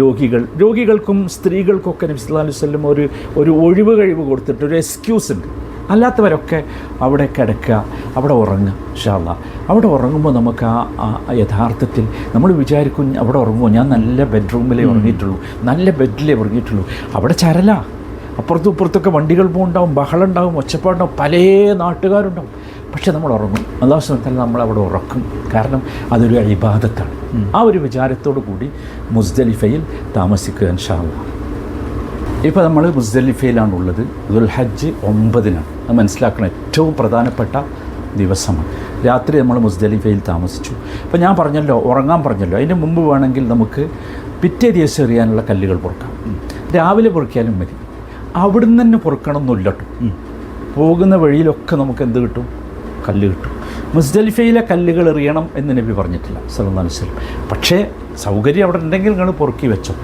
Speaker 2: രോഗികൾ. രോഗികൾക്കും സ്ത്രീകൾക്കൊക്കെ നബി സല്ലല്ലാഹു അലൈഹി ഒരു ഒരു ഒഴിവ് കഴിവ് കൊടുത്തിട്ട് ഒരു എക്സ്ക്യൂസ് ഉണ്ട്. അല്ലാത്തവരൊക്കെ അവിടെ കിടക്കുക അവിടെ ഉറങ്ങുക ഷാള അവിടെ ഉറങ്ങുമ്പോൾ നമുക്ക് ആ യഥാർത്ഥത്തിൽ നമ്മൾ വിചാരിക്കും അവിടെ ഉറങ്ങുമ്പോൾ ഞാൻ നല്ല ബെഡ്റൂമിലേ ഉറങ്ങിയിട്ടുള്ളൂ നല്ല ബെഡിലേ ഉറങ്ങിയിട്ടുള്ളൂ. അവിടെ ചരല. അപ്പുറത്തും ഇപ്പുറത്തൊക്കെ വണ്ടികൾ പോകുണ്ടാവും ബഹളം ഉണ്ടാവും ഒച്ചപ്പാടുണ്ടാവും പല നാട്ടുകാരുണ്ടാവും. പക്ഷെ നമ്മൾ ഉറങ്ങും. അള്ളാഹു വ നമ്മൾ അവിടെ ഉറക്കും. കാരണം അതൊരു ഇബാദത്താണ്. ആ ഒരു വിചാരത്തോടു കൂടി മുസ്ദലിഫയിൽ താമസിക്കുക ഇൻഷാല്ല ഇപ്പോൾ നമ്മൾ മുസ്ദലിഫയിലാണുള്ളത് ദുൽഹജ്ജ് ഒമ്പതിനാണ്. അത് മനസ്സിലാക്കണം ഏറ്റവും പ്രധാനപ്പെട്ട ദിവസമാണ്. രാത്രി നമ്മൾ മുസ്ദലിഫയിൽ താമസിച്ചു. അപ്പോൾ ഞാൻ പറഞ്ഞല്ലോ ഉറങ്ങാൻ പറഞ്ഞല്ലോ. അതിന് മുമ്പ് വേണമെങ്കിൽ നമുക്ക് പിറ്റേ ദിവസം എറിയാനുള്ള കല്ലുകൾ പൊറുക്കാം. രാവിലെ പൊറുക്കിയാലും മതി. അവിടുന്ന് തന്നെ പൊറുക്കണമെന്നില്ല പോകുന്ന വഴിയിലൊക്കെ നമുക്ക് എന്ത് കിട്ടും? കല്ല് കിട്ടും. മുസ്ദലിഫയിലെ കല്ലുകൾ എറിയണം എന്ന് നബി പറഞ്ഞിട്ടില്ല അലൈഹി വസല്ലം. പക്ഷേ സൗകര്യം അവിടെ ഉണ്ടെങ്കിൽ നിങ്ങൾ പൊറുക്കി വെച്ചോ.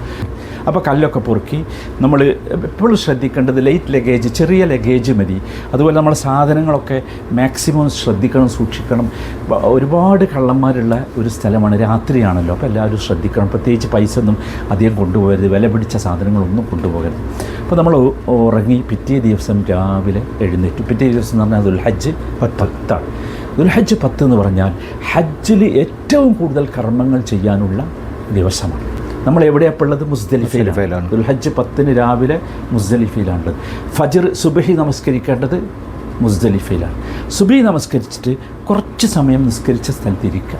Speaker 2: അപ്പോൾ കല്ലൊക്കെ പൊറുക്കി നമ്മൾ എപ്പോഴും ശ്രദ്ധിക്കേണ്ടത് ലൈറ്റ് ലഗേജ് ചെറിയ ലഗേജ് മതി. അതുപോലെ നമ്മൾ സാധനങ്ങളൊക്കെ മാക്സിമം ശ്രദ്ധിക്കണം സൂക്ഷിക്കണം. ഒരുപാട് കള്ളന്മാരുള്ള ഒരു സ്ഥലമാണ് രാത്രിയാണല്ലോ. അപ്പോൾ എല്ലാവരും ശ്രദ്ധിക്കണം. പ്രത്യേകിച്ച് പൈസ ഒന്നും അധികം കൊണ്ടുപോകരുത്. വില പിടിച്ച സാധനങ്ങളൊന്നും കൊണ്ടുപോകരുത്. അപ്പോൾ നമ്മൾ ഉറങ്ങി പിറ്റേ ദിവസം രാവിലെ എഴുന്നേറ്റു. പിറ്റേ ദിവസം എന്ന് പറഞ്ഞാൽ ദുൽഹജ്ജ് പത്താണ് ദുൽഹജ്ജ് പത്ത് എന്ന് പറഞ്ഞാൽ ഹജ്ജിൽ ഏറ്റവും കൂടുതൽ കർമ്മങ്ങൾ ചെയ്യാനുള്ള ദിവസമാണ്. നമ്മൾ എവിടെയാണ് ഉള്ളത്? മുസ്ദലിഫയിലാണ്. ദുൽഹജ്ജ് പത്തിന് രാവിലെ മുസ്ദലിഫയിലാണുള്ളത് ഫജർ സുബഹി നമസ്കരിക്കേണ്ടത് മുസ്ദലിഫയിലാണ്. സുബഹി നമസ്കരിച്ചിട്ട് കുറച്ച് സമയം നിസ്കരിച്ച സ്ഥലത്തിരിക്കുക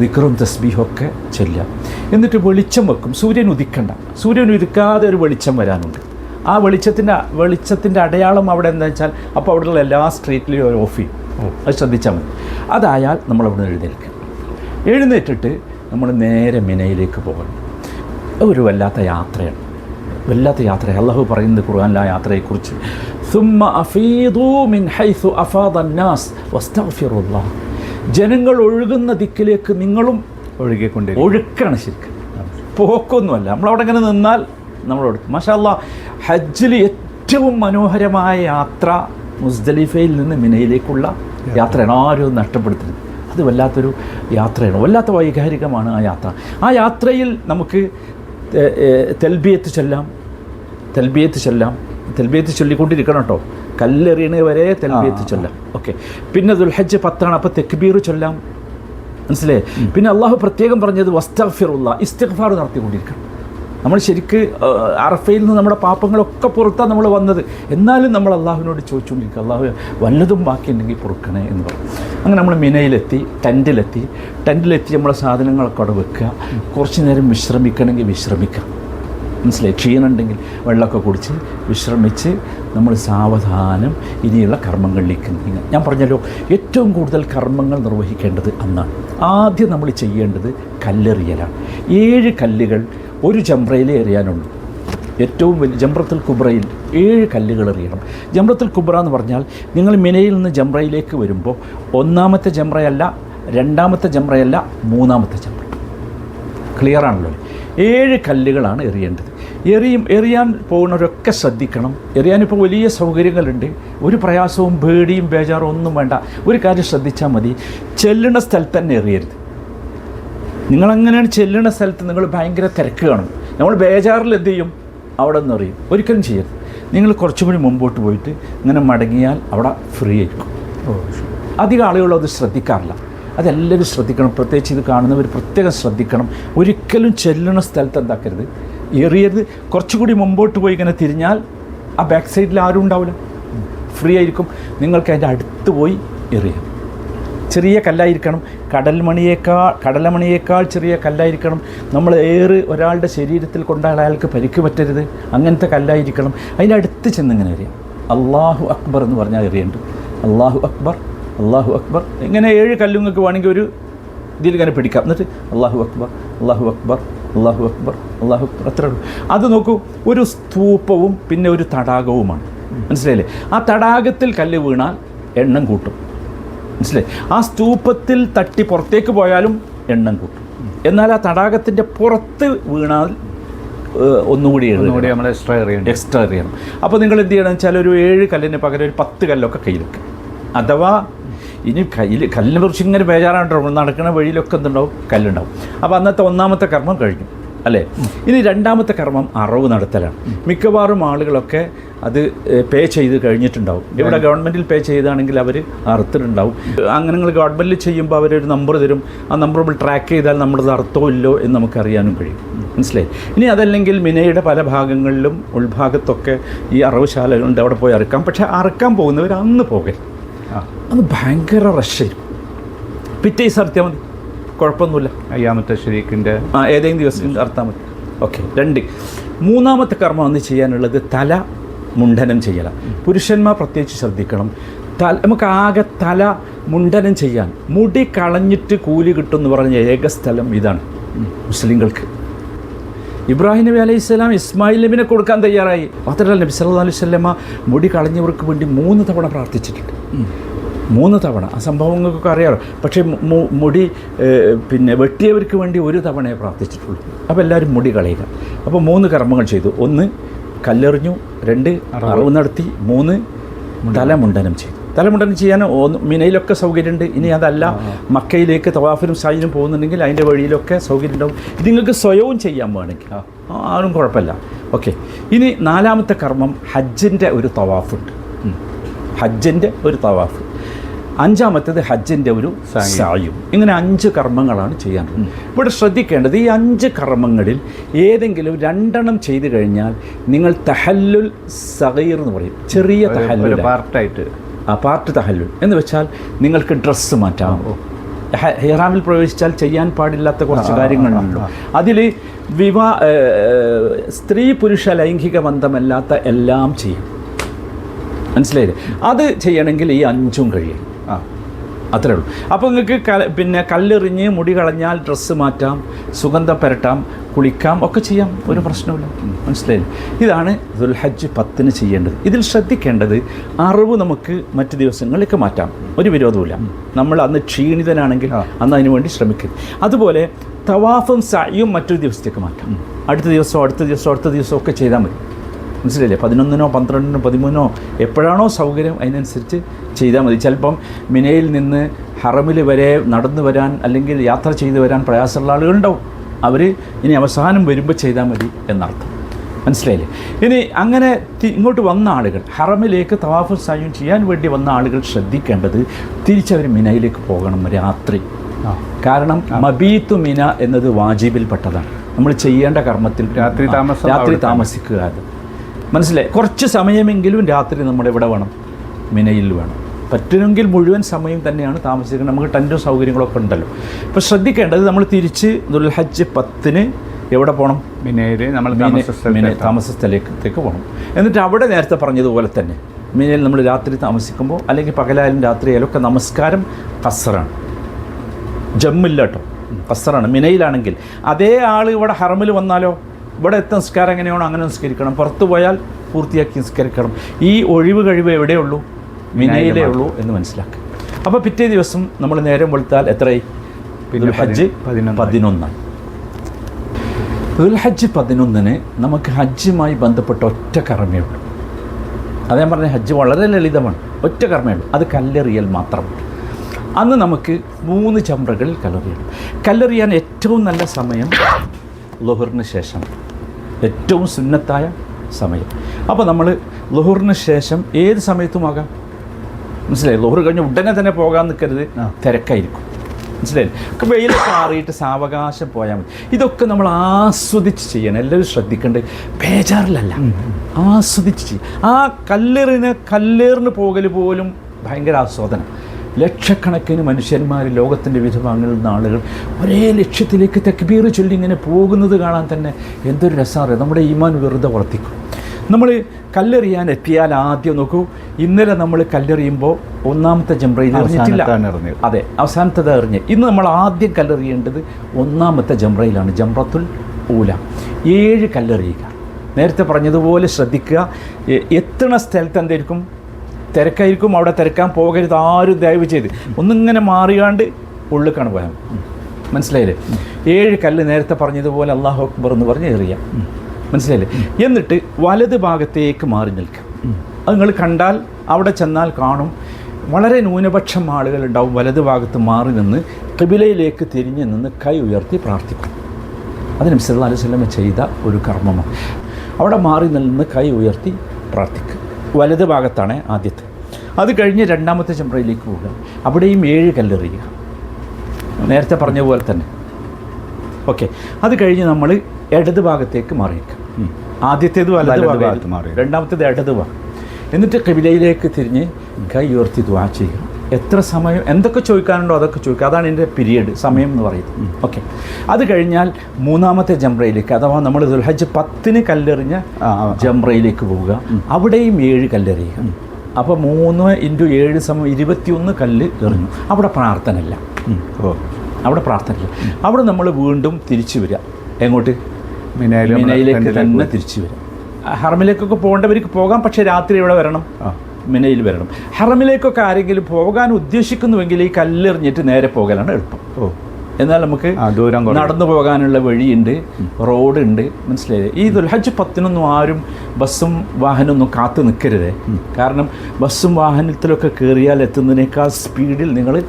Speaker 2: ദിക്റും തസ്ബീഹും ഒക്കെ ചെല്ലുക. എന്നിട്ട് വെളിച്ചം വെക്കും. സൂര്യൻ ഉദിക്കണ്ട. സൂര്യൻ ഉദിക്കാതെ ഒരു വെളിച്ചം വരാനുണ്ട്. ആ വെളിച്ചത്തിന്റെ വെളിച്ചത്തിന്റെ അടയാളം അവിടെ എന്താ വെച്ചാൽ അപ്പോൾ അവിടെയുള്ള എല്ലാ സ്ട്രീറ്റിലും ഒരു ഓഫ് ചെയ്യും. അത് ശ്രദ്ധിച്ചാൽ മതി. അതായാൽ നമ്മൾ അവിടെ നിന്ന് എഴുന്നേൽക്കുക. എഴുന്നേറ്റിട്ട് നമ്മൾ നേരെ മിനയിലേക്ക് പോകണം. ഒരു വല്ലാത്ത യാത്രയാണ്. വല്ലാത്ത യാത്ര. അള്ളാഹു പറയുന്നത് ഖുർആാനിലെ ആ യാത്രയെക്കുറിച്ച്. മിൻ ജനങ്ങൾ ഒഴുകുന്ന ദിക്കിലേക്ക് നിങ്ങളും
Speaker 1: ഒഴുകിക്കൊണ്ട്
Speaker 2: ഒഴുക്കാണ് ശരിക്കും. പോക്കൊന്നുമല്ല. നമ്മളവിടെ ഇങ്ങനെ നിന്നാൽ നമ്മളോട് മഷാല്ല ഹജ്ജിൽ ഏറ്റവും മനോഹരമായ യാത്ര മുസ്ദലിഫയിൽ നിന്ന് മിനയിലേക്കുള്ള യാത്രയാണ്. ആരും നഷ്ടപ്പെടുത്തരുത്. അത് വല്ലാത്തൊരു യാത്രയാണ്. വല്ലാത്ത വൈകാരികമാണ് ആ യാത്ര. ആ യാത്രയിൽ നമുക്ക് തെൽബിയത്ത് ചൊല്ലാം. തെൽബിയത്ത് ചൊല്ലാം. തെൽബിയത്ത് ചൊല്ലിക്കൊണ്ടിരിക്കണം കേട്ടോ. കല്ലെറിയണേ വരെ തെൽബിയത്ത് ചൊല്ലാം. ഓക്കെ. പിന്നെ ദുൽഹജ്ജ് പത്താണ്. അപ്പോൾ തെക്ബീർ ചൊല്ലാം. മനസ്സിലായേ? പിന്നെ അള്ളാഹു പ്രത്യേകം പറഞ്ഞത് വസ്തഫിറുള്ള ഇസ്തിഗ്ഫാർ നടത്തിക്കൊണ്ടിരിക്കണം. നമ്മൾ ശരിക്ക് അറഫയിൽ നിന്ന് നമ്മുടെ പാപങ്ങളൊക്കെ പുറത്താണ് നമ്മൾ വന്നത്. എന്നാലും നമ്മൾ അള്ളാഹുവിനോട് ചോദിച്ചുകൊണ്ടിരിക്കുക അള്ളാഹു വല്ലതും ബാക്കിയുണ്ടെങ്കിൽ പൊറുക്കണേ എന്ന് പറയും അങ്ങനെ നമ്മൾ മിനയിലെത്തി ടെന്റിലെത്തി ടെന്റിലെത്തി നമ്മളെ സാധനങ്ങളൊക്കെ അവിടെ വെക്കുക. കുറച്ച് നേരം വിശ്രമിക്കണമെങ്കിൽ വിശ്രമിക്കാം. മനസ്സിലായി? ക്ഷീണമുണ്ടെങ്കിൽ വെള്ളമൊക്കെ കുടിച്ച് വിശ്രമിച്ച് നമ്മൾ സാവധാനം ഇനിയുള്ള കർമ്മങ്ങളിലേക്ക് നീങ്ങുക. ഞാൻ പറഞ്ഞല്ലോ ഏറ്റവും കൂടുതൽ കർമ്മങ്ങൾ നിർവഹിക്കേണ്ടത് അന്നാണ്. ആദ്യം നമ്മൾ ചെയ്യേണ്ടത് കല്ലെറിയലാണ്. ഏഴ് കല്ലുകൾ ഒരു ചമ്പ്രയിലേ എറിയാനുള്ളൂ. ഏറ്റവും വലിയ ജംറത്തുൽ കുബ്രയിൽ ഏഴ് കല്ലുകൾ എറിയണം. ജംറത്തുൽ കുബ്ര എന്ന് പറഞ്ഞാൽ നിങ്ങൾ മിനയിൽ നിന്ന് ജംറയിലേക്ക് വരുമ്പോൾ ഒന്നാമത്തെ ജംറയല്ല രണ്ടാമത്തെ ജംറയല്ല മൂന്നാമത്തെ ജംറ ക്ലിയർ ആണല്ലോ ഏഴ് കല്ലുകളാണ് എറിയേണ്ടത്. എറിയും എറിയാൻ പോകുന്നവരൊക്കെ ശ്രദ്ധിക്കണം. എറിയാനിപ്പോൾ വലിയ സൗകര്യങ്ങളുണ്ട്. ഒരു പ്രയാസവും പേടിയും ബേജാറും ഒന്നും വേണ്ട. ഒരു കാര്യം ശ്രദ്ധിച്ചാൽ മതി. ചെല്ലുന്ന സ്ഥലത്ത് തന്നെ എറിയരുത്. നിങ്ങളങ്ങനെയാണ് ചെല്ലുന്ന സ്ഥലത്ത് നിങ്ങൾ ഭയങ്കര തിരക്ക് കാണും. നമ്മൾ ബേജാറിൽ എന്ത് ചെയ്യും? അവിടെ നിന്ന് അറിയും ഒരിക്കലും ചെയ്യരുത് നിങ്ങൾ കുറച്ചും കൂടി മുമ്പോട്ട് പോയിട്ട് ഇങ്ങനെ മടങ്ങിയാൽ അവിടെ ഫ്രീ ആയിരിക്കും. അധികം ആളുകളും അത് ശ്രദ്ധിക്കാറില്ല. അതെല്ലാവരും ശ്രദ്ധിക്കണം. പ്രത്യേകിച്ച് ഇത് കാണുന്നവർ പ്രത്യേകം ശ്രദ്ധിക്കണം. ഒരിക്കലും ചെല്ലുന്ന സ്ഥലത്ത് എന്താക്കരുത്? എറിയരുത്. കുറച്ചുകൂടി മുമ്പോട്ട് പോയി ഇങ്ങനെ തിരിഞ്ഞാൽ ആ ബാക്ക് സൈഡിൽ ആരും ഉണ്ടാവില്ല. ഫ്രീ ആയിരിക്കും. നിങ്ങൾക്ക് അതിന്റെ അടുത്ത് പോയി എറിയാം. ചെറിയ കല്ലായിരിക്കണം. കടൽമണിയേക്കാൾ കടലമണിയേക്കാൾ ചെറിയ കല്ലായിരിക്കണം. നമ്മൾ ഏറെ ഒരാളുടെ ശരീരത്തിൽ കൊണ്ടാൽ അയാൾക്ക് പരിക്ക് പറ്റരുത്. അങ്ങനത്തെ കല്ലായിരിക്കണം. അതിന്റെ അടുത്ത് ചെന്ന് ഇങ്ങനെ എറിയാം അള്ളാഹു അക്ബർ എന്ന് പറഞ്ഞാൽ എറിയുണ്ട് അള്ളാഹു അക്ബർ അള്ളാഹു അക്ബർ. ഇങ്ങനെ ഏഴ് കല്ലുങ്ങൾക്ക് വേണമെങ്കിൽ ഒരു ഇതിൽ ഇങ്ങനെ പിടിക്കാം. എന്നിട്ട് അള്ളാഹു അക്ബർ അള്ളാഹു അക്ബർ അള്ളാഹു അക്ബർ അള്ളാഹു അക്ബർ. അത്രേ ഉള്ളൂ. അത് നോക്കൂ ഒരു സ്തൂപ്പവും പിന്നെ ഒരു തടാകവുമാണ്. മനസ്സിലായില്ലേ? ആ തടാകത്തിൽ കല്ല് വീണാൽ എണ്ണം കൂട്ടും. മനസ്സിലായി? ആ സ്തൂപത്തിൽ തട്ടി പുറത്തേക്ക് പോയാലും എണ്ണം കൂട്ടും. എന്നാൽ ആ തടാകത്തിന്റെ പുറത്ത് വീണാൽ ഒന്നുകൂടി
Speaker 1: ഒന്നുകൂടി നമ്മൾ എക്സ്ട്രാ എറിയണം
Speaker 2: എക്സ്ട്രാ എറിയണം അപ്പോൾ നിങ്ങൾ എന്ത് ചെയ്യണം വെച്ചാൽ ഒരു ഏഴ് കല്ലിന് പകരം ഒരു പത്ത് കല്ലൊക്കെ കയ്യിൽ വെക്കുക അഥവാ ഇനി കയ്യിൽ കല്ലിനെ കുറിച്ച് ഇങ്ങനെ ബേജാറായിട്ടുണ്ടാവും നടക്കുന്ന വഴിയിലൊക്കെ എന്തുണ്ടാവും? കല്ലുണ്ടാവും. അപ്പോൾ അന്നത്തെ ഒന്നാമത്തെ കർമ്മം കഴിഞ്ഞു. അല്ലേ? ഇനി രണ്ടാമത്തെ കർമ്മം അറവ് നടത്തലാണ്. മിക്കവാറും ആളുകളൊക്കെ അത് പേ ചെയ്ത് കഴിഞ്ഞിട്ടുണ്ടാവും. ഇവിടെ ഗവൺമെന്റിൽ പേ ചെയ്താണെങ്കിൽ അവർ അറുത്തിട്ടുണ്ടാവും. അങ്ങനെ നിങ്ങൾ ഗവൺമെന്റിൽ ചെയ്യുമ്പോൾ അവരൊരു നമ്പർ തരും. ആ നമ്പർ നമ്മൾ ട്രാക്ക് ചെയ്താൽ നമ്മുടെ അർത്ഥോ ഇല്ലോ എന്ന് നമുക്കറിയാനും കഴിയും. മനസ്സിലായി? ഇനി അതല്ലെങ്കിൽ മിനയുടെ പല ഭാഗങ്ങളിലും ഉൾഭാഗത്തൊക്കെ ഈ അറവുശാലകളുണ്ട് അവിടെ പോയി അറുക്കാം. പക്ഷേ അറുക്കാൻ പോകുന്നവർ അന്ന് പോകരുത്.
Speaker 1: അത്
Speaker 2: അന്ന് ഭയങ്കര റഷായിരിക്കും പിറ്റേ ദിവസം അറുത്തിയാൽ മതി. കുഴപ്പമൊന്നുമില്ല.
Speaker 1: അയ്യാമത്തെ ശരീക്കിന്റെ
Speaker 2: ആ ഏതെങ്കിലും ദിവസം നടത്താൻ മതി ഓക്കെ രണ്ട്. മൂന്നാമത്തെ കർമ്മം ഒന്ന് ചെയ്യാനുള്ളത് തല മുണ്ഡനം ചെയ്യലാണ്. പുരുഷന്മാർ പ്രത്യേകിച്ച് ശ്രദ്ധിക്കണം. തല നമുക്ക് ആകെ തല മുണ്ഡനം ചെയ്യാൻ. മുടി കളഞ്ഞിട്ട് കൂലി കിട്ടും എന്ന് പറഞ്ഞ ഏക സ്ഥലം ഇതാണ് മുസ്ലിങ്ങൾക്ക്. ഇബ്രാഹിം നബി അലൈഹി സ്വലാം ഇസ്മായിൽ നബിനെ കൊടുക്കാൻ തയ്യാറായി. മാത്രമല്ല നബി സല്ലല്ലാഹു അലൈഹി വസല്ലമ മുടി കളഞ്ഞവർക്ക് വേണ്ടി മൂന്ന് തവണ പ്രാർത്ഥിച്ചിട്ടുണ്ട്. മൂന്ന് തവണ. ആ സംഭവങ്ങൾക്കൊക്കെ അറിയാറ് പക്ഷേ മുടി പിന്നെ വെട്ടിയവർക്ക് വേണ്ടി ഒരു തവണയെ പ്രാർത്ഥിച്ചിട്ടുള്ളൂ. അപ്പോൾ എല്ലാവരും മുടി കളയുക. അപ്പോൾ മൂന്ന് കർമ്മങ്ങൾ ചെയ്തു. ഒന്ന് കല്ലെറിഞ്ഞു രണ്ട് അറവ് നടത്തി മൂന്ന് തലമുണ്ടനം ചെയ്തു. തലമുണ്ടനം ചെയ്യാൻ ഒന്ന് മിനയിലൊക്കെ സൗകര്യമുണ്ട്. ഇനി അതല്ല മക്കയിലേക്ക് തവാഫിനും സായിനും പോകുന്നുണ്ടെങ്കിൽ അതിന്റെ വഴിയിലൊക്കെ സൗകര്യം ഉണ്ടാവും ഇത് നിങ്ങൾക്ക് സ്വയവും ചെയ്യാൻ വേണമെങ്കിൽ. ആരും കുഴപ്പമില്ല. ഓക്കെ. ഇനി നാലാമത്തെ കർമ്മം ഹജ്ജിന്റെ ഒരു തവാഫുണ്ട്. ഹജ്ജിന്റെ ഒരു തവാഫ്. അഞ്ചാമത്തേത് ഹജ്ജിന്റെ ഒരു സായും ഇങ്ങനെ അഞ്ച് കർമ്മങ്ങളാണ് ചെയ്യാറുള്ളത് ഇവിടെ ശ്രദ്ധിക്കേണ്ടത് ഈ അഞ്ച് കർമ്മങ്ങളിൽ ഏതെങ്കിലും രണ്ടെണ്ണം ചെയ്തു കഴിഞ്ഞാൽ നിങ്ങൾ തഹല്ലുൽ സഹീർ എന്ന് പറയും. ചെറിയ തഹല്ലുൽ
Speaker 1: പാർട്ടായിട്ട്.
Speaker 2: ആ പാർട്ട് തഹല്ലുൽ. എന്ന് വെച്ചാൽ നിങ്ങൾക്ക് ഡ്രസ്സ് മാറ്റാം. ഹെഹ്റാമിൽ പ്രവേശിച്ചാൽ ചെയ്യാൻ പാടില്ലാത്ത കുറച്ച് കാര്യങ്ങളുണ്ടല്ലോ. അതിൽ വിവാ സ്ത്രീ പുരുഷ ലൈംഗിക ബന്ധമല്ലാത്ത എല്ലാം ചെയ്യും. മനസ്സിലായില്ലേ? അത് ചെയ്യണമെങ്കിൽ ഈ അഞ്ചും കഴിയും അത്രേ ഉള്ളൂ. അപ്പോൾ നിങ്ങൾക്ക് ക പിന്നെ കല്ലെറിഞ്ഞ് മുടി കളഞ്ഞാൽ ഡ്രസ്സ് മാറ്റാം സുഗന്ധം പുരട്ടാം കുളിക്കാം ഒക്കെ ചെയ്യാം. ഒരു പ്രശ്നമില്ല മനസ്സിലായില്ലേ? ഇതാണ് ദുൽഹജ്ജ് പത്തിന് ചെയ്യേണ്ടത്. ഇതിൽ ശ്രദ്ധിക്കേണ്ടത് അറിവ് നമുക്ക് മറ്റ് ദിവസങ്ങളിലേക്ക് മാറ്റാം. ഒരു വിരോധമില്ല നമ്മൾ അന്ന് ക്ഷീണിതനാണെങ്കിൽ അന്ന് അതിനുവേണ്ടി ശ്രമിക്കരുത്. അതുപോലെ തവാഫും സായും മറ്റൊരു ദിവസത്തേക്ക് മാറ്റാം. അടുത്ത ദിവസം അടുത്ത ദിവസം അടുത്ത ദിവസം ഒക്കെ ചെയ്താൽ മതി. മനസ്സിലായില്ലേ? പതിനൊന്നിനോ പന്ത്രണ്ടിനോ പതിമൂന്നോ എപ്പോഴാണോ സൗകര്യം അതിനനുസരിച്ച് ചെയ്താൽ മതി. ചിലപ്പം മിനയിൽ നിന്ന് ഹറമിൽ വരെ നടന്നു വരാൻ അല്ലെങ്കിൽ യാത്ര ചെയ്തു വരാൻ പ്രയാസമുള്ള ആളുകളുണ്ടാവും അവർ ഇനി അവസാനം വരുമ്പോൾ ചെയ്താൽ മതി എന്നർത്ഥം. മനസ്സിലായില്ലേ? ഇനി അങ്ങനെ ഇങ്ങോട്ട് വന്ന ആളുകൾ ഹറമിലേക്ക് തവാഫു സായും ചെയ്യാൻ വേണ്ടി വന്ന ആളുകൾ ശ്രദ്ധിക്കേണ്ടത് തിരിച്ചവർ മിനയിലേക്ക് പോകണം രാത്രി. കാരണം മബീത്തു മിന എന്നത് വാജിബിൽപ്പെട്ടതാണ്. നമ്മൾ ചെയ്യേണ്ട കർമ്മത്തിൽ
Speaker 1: രാത്രി താമസം
Speaker 2: രാത്രി താമസിക്കുക അത്. മനസ്സിലായി? കുറച്ച് സമയമെങ്കിലും രാത്രി നമ്മുടെ ഇവിടെ വേണം. മിനയിൽ വേണം. പറ്റുമെങ്കിൽ മുഴുവൻ സമയം തന്നെയാണ് താമസിക്കുന്നത്. നമുക്ക് ടെന്റും സൗകര്യങ്ങളൊക്കെ ഉണ്ടല്ലോ. അപ്പോൾ ശ്രദ്ധിക്കേണ്ടത് നമ്മൾ തിരിച്ച് ദുൽഹജ്ജ് പത്തിന് എവിടെ പോകണം
Speaker 1: മിനയിൽ നമ്മൾ താമസ
Speaker 2: സ്ഥലത്തേക്ക് പോകണം എന്നിട്ട് അവിടെ നേരത്തെ പറഞ്ഞതുപോലെ തന്നെ മിനയിൽ നമ്മൾ രാത്രി താമസിക്കുമ്പോൾ അല്ലെങ്കിൽ പകലായാലും രാത്രിയായാലും ഒക്കെ നമസ്കാരം കസറാണ്. ജമ്മില്ല കേട്ടോ. കസറാണ്. മിനയിലാണെങ്കിൽ. അതേ ആൾ ഇവിടെ ഹറമിൽ വന്നാലോ? ഇവിടെ എത്ത നിസ്കാരം എങ്ങനെയാണോ അങ്ങനെ നിസ്കരിക്കണം. പുറത്തു പോയാൽ പൂർത്തിയാക്കി നിസ്കരിക്കണം. ഈ ഒഴിവ് കഴിവ് എവിടെയുള്ളൂ? മിനയിലേ ഉള്ളൂ എന്ന് മനസ്സിലാക്കുക. അപ്പോൾ പിറ്റേ ദിവസം നമ്മൾ നേരം വെളുത്താൽ എത്രയായി?
Speaker 1: പിന്നെ
Speaker 2: ഹജ്ജ്
Speaker 1: പതിനൊന്നായി.
Speaker 2: ഹജ്ജ് ദുൽഹജ്ജ് പതിനൊന്നിന് നമുക്ക് ഹജ്ജുമായി ബന്ധപ്പെട്ട ഒറ്റ കർമ്മയേ ഉള്ളൂ. അത് ഞാൻ പറഞ്ഞ ഹജ്ജ് വളരെ ലളിതമാണ്. ഒറ്റ കർമ്മയേ ഉള്ളൂ. അത് കല്ലെറിയൽ മാത്രമാണ്. അന്ന് നമുക്ക് മൂന്ന് ചമ്രകളിൽ കല്ലെറിയണം. കല്ലെറിയാൻ ഏറ്റവും നല്ല സമയം ലൊഹറിന് ശേഷം ഏറ്റവും സുന്നത്തായ സമയം. അപ്പോൾ നമ്മൾ ലുഹറിന് ശേഷം ഏത് സമയത്തുമാകാം മനസ്സിലായി? ലോഹർ കഴിഞ്ഞ് ഉടനെ തന്നെ പോകാൻ നിൽക്കരുത്. തിരക്കായിരിക്കും. മനസ്സിലായി വെയിൽ മാറിയിട്ട് സാവകാശം പോയാൽ മതി. ഇതൊക്കെ നമ്മൾ ആസ്വദിച്ച് ചെയ്യണം. എല്ലാവരും ശ്രദ്ധിക്കേണ്ടത് ബേജാറിലല്ല. ആസ്വദിച്ച് ചെയ്യും. ആ കല്ലേറിന് കല്ലേറിന് പോകൽ പോലും ഭയങ്കര ആസ്വാദനം. ലക്ഷക്കണക്കിന് മനുഷ്യന്മാർ ലോകത്തിന്റെ വിവിധ ഭാഗങ്ങളിൽ നിന്ന് ആളുകൾ ഒരേ ലക്ഷ്യത്തിലേക്ക് തക്ബീർ ചൊല്ലി ഇങ്ങനെ പോകുന്നത് കാണാൻ തന്നെ എന്തൊരു രസമാണ്. നമ്മുടെ ഈമാൻ വെറുതെ വർദ്ധിക്കും നമ്മൾ കല്ലെറിയാൻ എത്തിയാൽ ആദ്യം നോക്കൂ ഇന്നലെ നമ്മൾ കല്ലെറിയുമ്പോൾ ഒന്നാമത്തെ ജംറയിൽ എറിഞ്ഞിട്ടില്ല. അതെ അവസാനത്തത് എറിഞ്ഞ് ഇന്ന് നമ്മൾ ആദ്യം കല്ലെറിയേണ്ടത് ഒന്നാമത്തെ ജംറയിലാണ് ജംറത്തുൽ ഊല. ഏഴ് കല്ലെറിയുക. നേരത്തെ പറഞ്ഞതുപോലെ ശ്രദ്ധിക്കുക എത്തണ സ്ഥലത്ത് എന്തായിരിക്കും? തിരക്കായിരിക്കും അവിടെ തിരക്കാൻ പോകരുത് ആരും ദയവ് ചെയ്ത്. ഒന്നിങ്ങനെ മാറിയാണ്ട് ഉള്ളിക്കാണ് പോയാൽ. മനസ്സിലായില്ലേ? ഏഴ് കല്ല് നേരത്തെ പറഞ്ഞതുപോലെ അള്ളാഹു അക്ബർ എന്ന് പറഞ്ഞ് എറിയാം. മനസ്സിലായില്ലേ? എന്നിട്ട് വലത് ഭാഗത്തേക്ക് മാറി നിൽക്കുക അത് നിങ്ങൾ കണ്ടാൽ അവിടെ ചെന്നാൽ കാണും. വളരെ ന്യൂനപക്ഷം ആളുകൾ ഉണ്ടാവും വലത് ഭാഗത്ത് മാറി നിന്ന് കിബിലയിലേക്ക് തിരിഞ്ഞ് നിന്ന് കൈ ഉയർത്തി പ്രാർത്ഥിക്കും. അത് നബി സല്ലല്ലാഹു അലൈഹി വസല്ലം ചെയ്ത ഒരു കർമ്മമാണ്. അവിടെ മാറി നിന്ന് കൈ ഉയർത്തി പ്രാർത്ഥിക്കുക വലത് ഭാഗത്താണ് ആദ്യത്തെ. അത് കഴിഞ്ഞ് രണ്ടാമത്തെ ചെമ്പ്രയിലേക്ക് പോകുക അവിടെയും ഏഴ് കല്ലെറിയുക. നേരത്തെ പറഞ്ഞ പോലെ തന്നെ. ഓക്കെ. അത് കഴിഞ്ഞ് നമ്മൾ ഇടത് ഭാഗത്തേക്ക് മാറിയേക്കാം. ആദ്യത്തേത് വലത് ഭാഗത്ത്
Speaker 1: ഭാഗത്ത് മാറി.
Speaker 2: രണ്ടാമത്തേത് ഇടത് ഭാഗം. എന്നിട്ട് കബിലയിലേക്ക് തിരിഞ്ഞ് കൈ ഉയർത്തി ദ്വാ ചെയ്യുക. എത്ര സമയം എന്തൊക്കെ ചോദിക്കാനുണ്ടോ അതൊക്കെ ചോദിക്കുക. അതാണ് എന്റെ പീരീഡ് സമയം എന്ന് പറയുന്നത്. ഓക്കെ അത് കഴിഞ്ഞാൽ മൂന്നാമത്തെ ജംറയിലേക്ക് അഥവാ നമ്മൾ ദുൽഹജ്ജ് പത്തിന് കല്ലെറിഞ്ഞ. ജംറയിലേക്ക് പോവുക. അവിടെയും ഏഴ് കല്ലെറിയുക. അപ്പോൾ മൂന്ന് ഇന്റു ഏഴ് സമയം ഇരുപത്തിയൊന്ന് കല്ല് എറിഞ്ഞു. അവിടെ പ്രാർത്ഥനയില്ല.
Speaker 1: ഓ.
Speaker 2: അവിടെ പ്രാർത്ഥനയില്ല. അവിടെ നമ്മൾ വീണ്ടും തിരിച്ചു വരിക. എങ്ങോട്ട്? മിനയിലേക്ക് തന്നെ. തിരിച്ചു വരിക. ഹർമിലേക്കൊക്കെ പോകേണ്ടവർക്ക് പോകാം പക്ഷേ രാത്രി ഇവിടെ വരണം. മിനയിൽ വരണം. ഹറമിലേക്കൊക്കെ ആരെങ്കിലും പോകാൻ ഉദ്ദേശിക്കുന്നുവെങ്കിൽ ഈ കല്ലെറിഞ്ഞിട്ട് നേരെ പോകലാണ് എളുപ്പം.
Speaker 1: ഓ.
Speaker 2: എന്നാൽ നമുക്ക്
Speaker 1: ദൂരം
Speaker 2: നടന്നു പോകാനുള്ള വഴിയുണ്ട് റോഡുണ്ട് മനസ്സിലായില്ലേ? ഈ ദുൽഹജ്ജ് പത്തിനൊന്നും ആരും ബസ്സും വാഹനമൊന്നും കാത്തു നിൽക്കരുത്. കാരണം ബസ്സും വാഹനത്തിലൊക്കെ കയറിയാൽ എത്തുന്നതിനേക്കാൾ സ്പീഡിൽ നിങ്ങൾ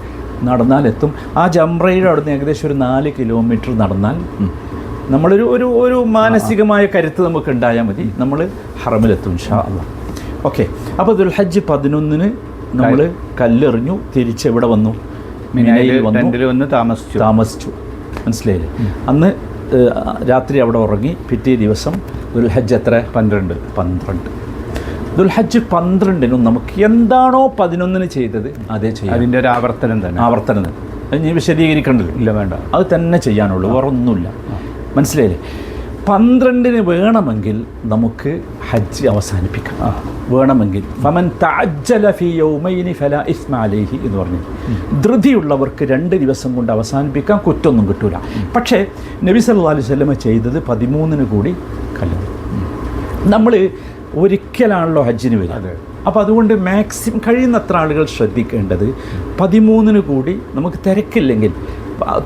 Speaker 2: നടന്നാൽ എത്തും. ആ ജംറയുടെ അവിടുന്ന് ഏകദേശം ഒരു നാല് കിലോമീറ്റർ നടന്നാൽ നമ്മളൊരു ഒരു ഒരു മാനസികമായ കരുത്ത് നമുക്ക് ഉണ്ടായാൽ മതി. നമ്മൾ ഹറമിലെത്തും ഷാ അല്ല ഓക്കെ അപ്പോൾ ദുൽഹജ്ജ് പതിനൊന്നിന് നമ്മൾ കല്ലെറിഞ്ഞു തിരിച്ച് എവിടെ വന്നു?
Speaker 1: മിനയിൽ
Speaker 2: വന്നു.
Speaker 1: താമസിച്ചു.
Speaker 2: താമസിച്ചു. മനസ്സിലായില്ലേ? അന്ന് രാത്രി അവിടെ ഉറങ്ങി പിറ്റേ ദിവസം ദുൽഹജ്ജ് എത്ര?
Speaker 1: പന്ത്രണ്ട്.
Speaker 2: പന്ത്രണ്ട്. ദുൽഹജ്ജ് പന്ത്രണ്ടിനും നമുക്ക് എന്താണോ പതിനൊന്നിന് ചെയ്തത് അതേ ചെയ്യാം.
Speaker 1: അതിന്റെ ഒരു ആവർത്തനം തന്നെ.
Speaker 2: ആവർത്തനം തന്നെ. അത് ഇനി വിശദീകരിക്കേണ്ടത്
Speaker 1: ഇല്ല വേണ്ട.
Speaker 2: അത് തന്നെ ചെയ്യാനുള്ളൂ. വേറൊന്നുമില്ല. മനസ്സിലായില്ലേ? പന്ത്രണ്ടിന് വേണമെങ്കിൽ നമുക്ക് ഹജ്ജ് അവസാനിപ്പിക്കാം. വേണമെങ്കിൽ. ഫമൻ തഅജ്ജല ഫല ഇസ്മാലേഹി എന്ന് പറഞ്ഞു. ധൃതിയുള്ളവർക്ക് രണ്ട് ദിവസം കൊണ്ട് അവസാനിപ്പിക്കാം കുറ്റൊന്നും കിട്ടൂല. പക്ഷേ നബി സല്ലല്ലാഹു അലൈഹി സ്വലമ ചെയ്തത് പതിമൂന്നിന് കൂടി കല്ലു. നമ്മൾ ഒരിക്കലാണല്ലോ ഹജ്ജിന് വരിക. അപ്പോൾ അതുകൊണ്ട് മാക്സിമം കഴിയുന്നത്ര ആളുകൾ ശ്രദ്ധിക്കേണ്ടത് പതിമൂന്നിന് കൂടി നമുക്ക് തിരക്കില്ലെങ്കിൽ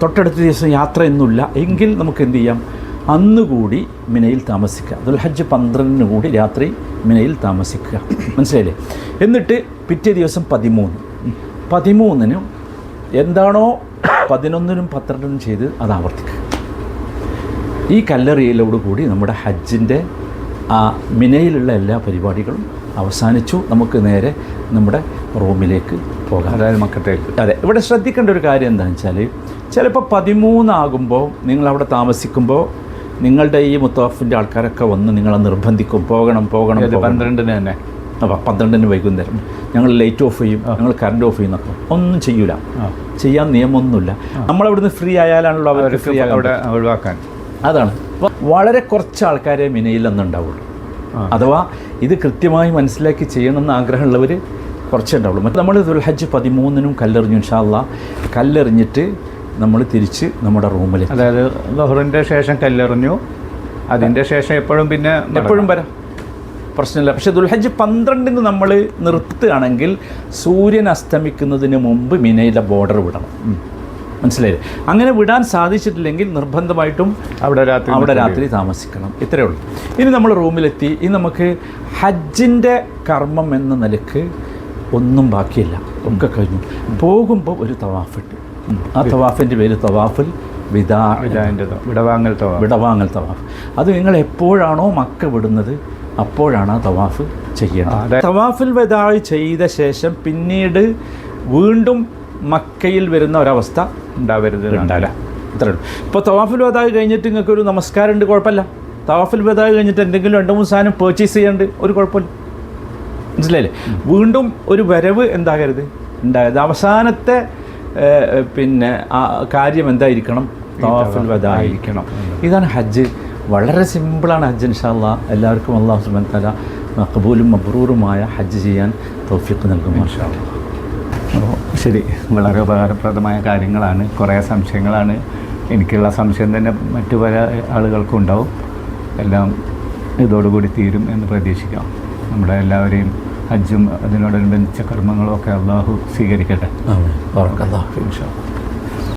Speaker 2: തൊട്ടടുത്ത ദിവസം യാത്രയൊന്നുമില്ല എങ്കിൽ നമുക്ക് എന്ത് ചെയ്യാം? അന്ന് കൂടി മിനയിൽ താമസിക്കുക. ദുൽഹജ്ജ് പന്ത്രണ്ടിന് കൂടി രാത്രി മിനയിൽ താമസിക്കുക. മനസ്സിലായില്ലേ? എന്നിട്ട് പിറ്റേ ദിവസം പതിമൂന്ന്. പതിമൂന്നിനും എന്താണോ പതിനൊന്നിനും പന്ത്രണ്ടിനും ചെയ്ത് അത് ആവർത്തിക്കുക. ഈ കല്ലെറിയലോട് കൂടി നമ്മുടെ ഹജ്ജിന്റെ ആ മിനയിലുള്ള എല്ലാ പരിപാടികളും അവസാനിച്ചു. നമുക്ക് നേരെ നമ്മുടെ റൂമിലേക്ക് പോകാം.
Speaker 1: അതായത് മക്കത്തേക്ക്.
Speaker 2: അതെ. ഇവിടെ ശ്രദ്ധിക്കേണ്ട ഒരു കാര്യം എന്താണെന്ന് വെച്ചാൽ ചിലപ്പോൾ പതിമൂന്നാകുമ്പോൾ നിങ്ങൾ അവിടെ താമസിക്കുമ്പോൾ നിങ്ങളുടെ ഈ മുത്തവാഫിന്റെ ആൾക്കാരൊക്കെ വന്ന് നിങ്ങളെ നിർബന്ധിക്കും. പോകണം പോകണം.
Speaker 1: പന്ത്രണ്ടിന് തന്നെ?
Speaker 2: അപ്പോൾ പന്ത്രണ്ടിന് വൈകുന്നേരം. ഞങ്ങൾ ലൈറ്റ് ഓഫ് ചെയ്യും ഞങ്ങൾ കറണ്ട് ഓഫ് ചെയ്യുന്നൊക്കെ ഒന്നും ചെയ്യൂല. ചെയ്യാൻ നിയമമൊന്നുമില്ല. നമ്മളവിടുന്ന് ഫ്രീ ആയാലാണല്ലോ അവർക്ക്
Speaker 1: അവർക്ക്
Speaker 2: ഫ്രീ
Speaker 1: അവിടെ ഒഴിവാക്കാൻ.
Speaker 2: അതാണ്. അപ്പോൾ വളരെ കുറച്ച് ആൾക്കാരെ മിനയിൽ അന്നുണ്ടാവുള്ളൂ. അഥവാ ഇത് കൃത്യമായി മനസ്സിലാക്കി ചെയ്യണമെന്ന് ആഗ്രഹമുള്ളവർ കുറച്ചേ ഉണ്ടാവുള്ളൂ മറ്റേ നമ്മൾ ദുൽഹജ്ജ് പതിമൂന്നിനും കല്ലെറിഞ്ഞു ഇൻഷാല്ല കല്ലെറിഞ്ഞിട്ട് നമ്മൾ തിരിച്ച് നമ്മുടെ റൂമിൽ
Speaker 1: അതായത് ലഹറിന്റെ ശേഷം കല്ലെറിഞ്ഞു. അതിന്റെ ശേഷം എപ്പോഴും പിന്നെ
Speaker 2: എപ്പോഴും വരാം. പ്രശ്നമില്ല. പക്ഷേ ദുൽഹജ്ജ് പന്ത്രണ്ടിന് നമ്മൾ നിർത്തുകയാണെങ്കിൽ സൂര്യൻ അസ്തമിക്കുന്നതിന് മുമ്പ് മിനയിലെ ബോർഡർ വിടണം. മനസ്സിലായില്ലേ? അങ്ങനെ വിടാൻ സാധിച്ചിട്ടില്ലെങ്കിൽ നിർബന്ധമായിട്ടും
Speaker 1: അവിടെ രാത്രി
Speaker 2: അവിടെ രാത്രി താമസിക്കണം. ഇത്രയേ ഉള്ളൂ. ഇനി നമ്മൾ റൂമിലെത്തി. ഇനി നമുക്ക് ഹജ്ജിന്റെ കർമ്മം എന്ന നിലയ്ക്ക് ഒന്നും ബാക്കിയില്ല. ഒക്കെ കഴിഞ്ഞു. പോകുമ്പോൾ ഒരു തവാഫുണ്ട്. ആ തവാഫിന്റെ പേര് തവാഫുൽ വിദാ
Speaker 1: വിടവാങ്ങൽ തവാഫ്.
Speaker 2: വിടവാങ്ങൽ തവാഫ്. അത് നിങ്ങൾ എപ്പോഴാണോ മക്ക വിടുന്നത് അപ്പോഴാണ് ആ തവാഫ്
Speaker 1: ചെയ്യുന്നത്
Speaker 2: ചെയ്യേണ്ടത് തവാഫുൽ വദാഴ് ചെയ്ത ശേഷം പിന്നീട് വീണ്ടും മക്കയിൽ വരുന്ന ഒരവസ്ഥ
Speaker 1: ഉണ്ടാവരുത്
Speaker 2: ഉണ്ടാവില്ല. ഇത്രേ ഉള്ളൂ. ഇപ്പോൾ തവാഫുൽ വതായി കഴിഞ്ഞിട്ട് നിങ്ങൾക്ക് ഒരു നമസ്കാരം ഉണ്ട് കുഴപ്പമില്ല. തവാഫുൽ വതായി കഴിഞ്ഞിട്ട് എന്തെങ്കിലും രണ്ട് മൂന്ന് സാധനം പേർച്ചേസ് ചെയ്യാണ്ട് ഒരു കുഴപ്പമില്ല. മനസ്സിലായില്ലേ? വീണ്ടും ഒരു വരവ് എന്താകരുത്? ഉണ്ടായത് അവസാനത്തെ പിന്നെ ആ കാര്യം എന്തായിരിക്കണം? തവാഫിൽ വദായിരിക്കണം ഇതാണ് ഹജ്ജ്. വളരെ സിമ്പിളാണ് ഹജ്ജ് ഇൻഷാല്ല എല്ലാവർക്കും അള്ളാഹു സുബൻ തല മക്കബൂലും മബ്രൂറുമായ ഹജ്ജ് ചെയ്യാൻ തൗഫീഖ് നൽകും
Speaker 1: ശരി. വളരെ ഉപകാരപ്രദമായ കാര്യങ്ങളാണ്. കുറേ സംശയങ്ങളാണ്. എനിക്കുള്ള സംശയം തന്നെ മറ്റു പല ആളുകൾക്കും ഉണ്ടാവും. എല്ലാം ഇതോടുകൂടി തീരും എന്ന് പ്രതീക്ഷിക്കാം. നമ്മുടെ എല്ലാവരെയും ഹജ്ജും അതിനോടനുബന്ധിച്ച കർമ്മങ്ങളും ഒക്കെ അള്ളാഹു സ്വീകരിക്കട്ടെ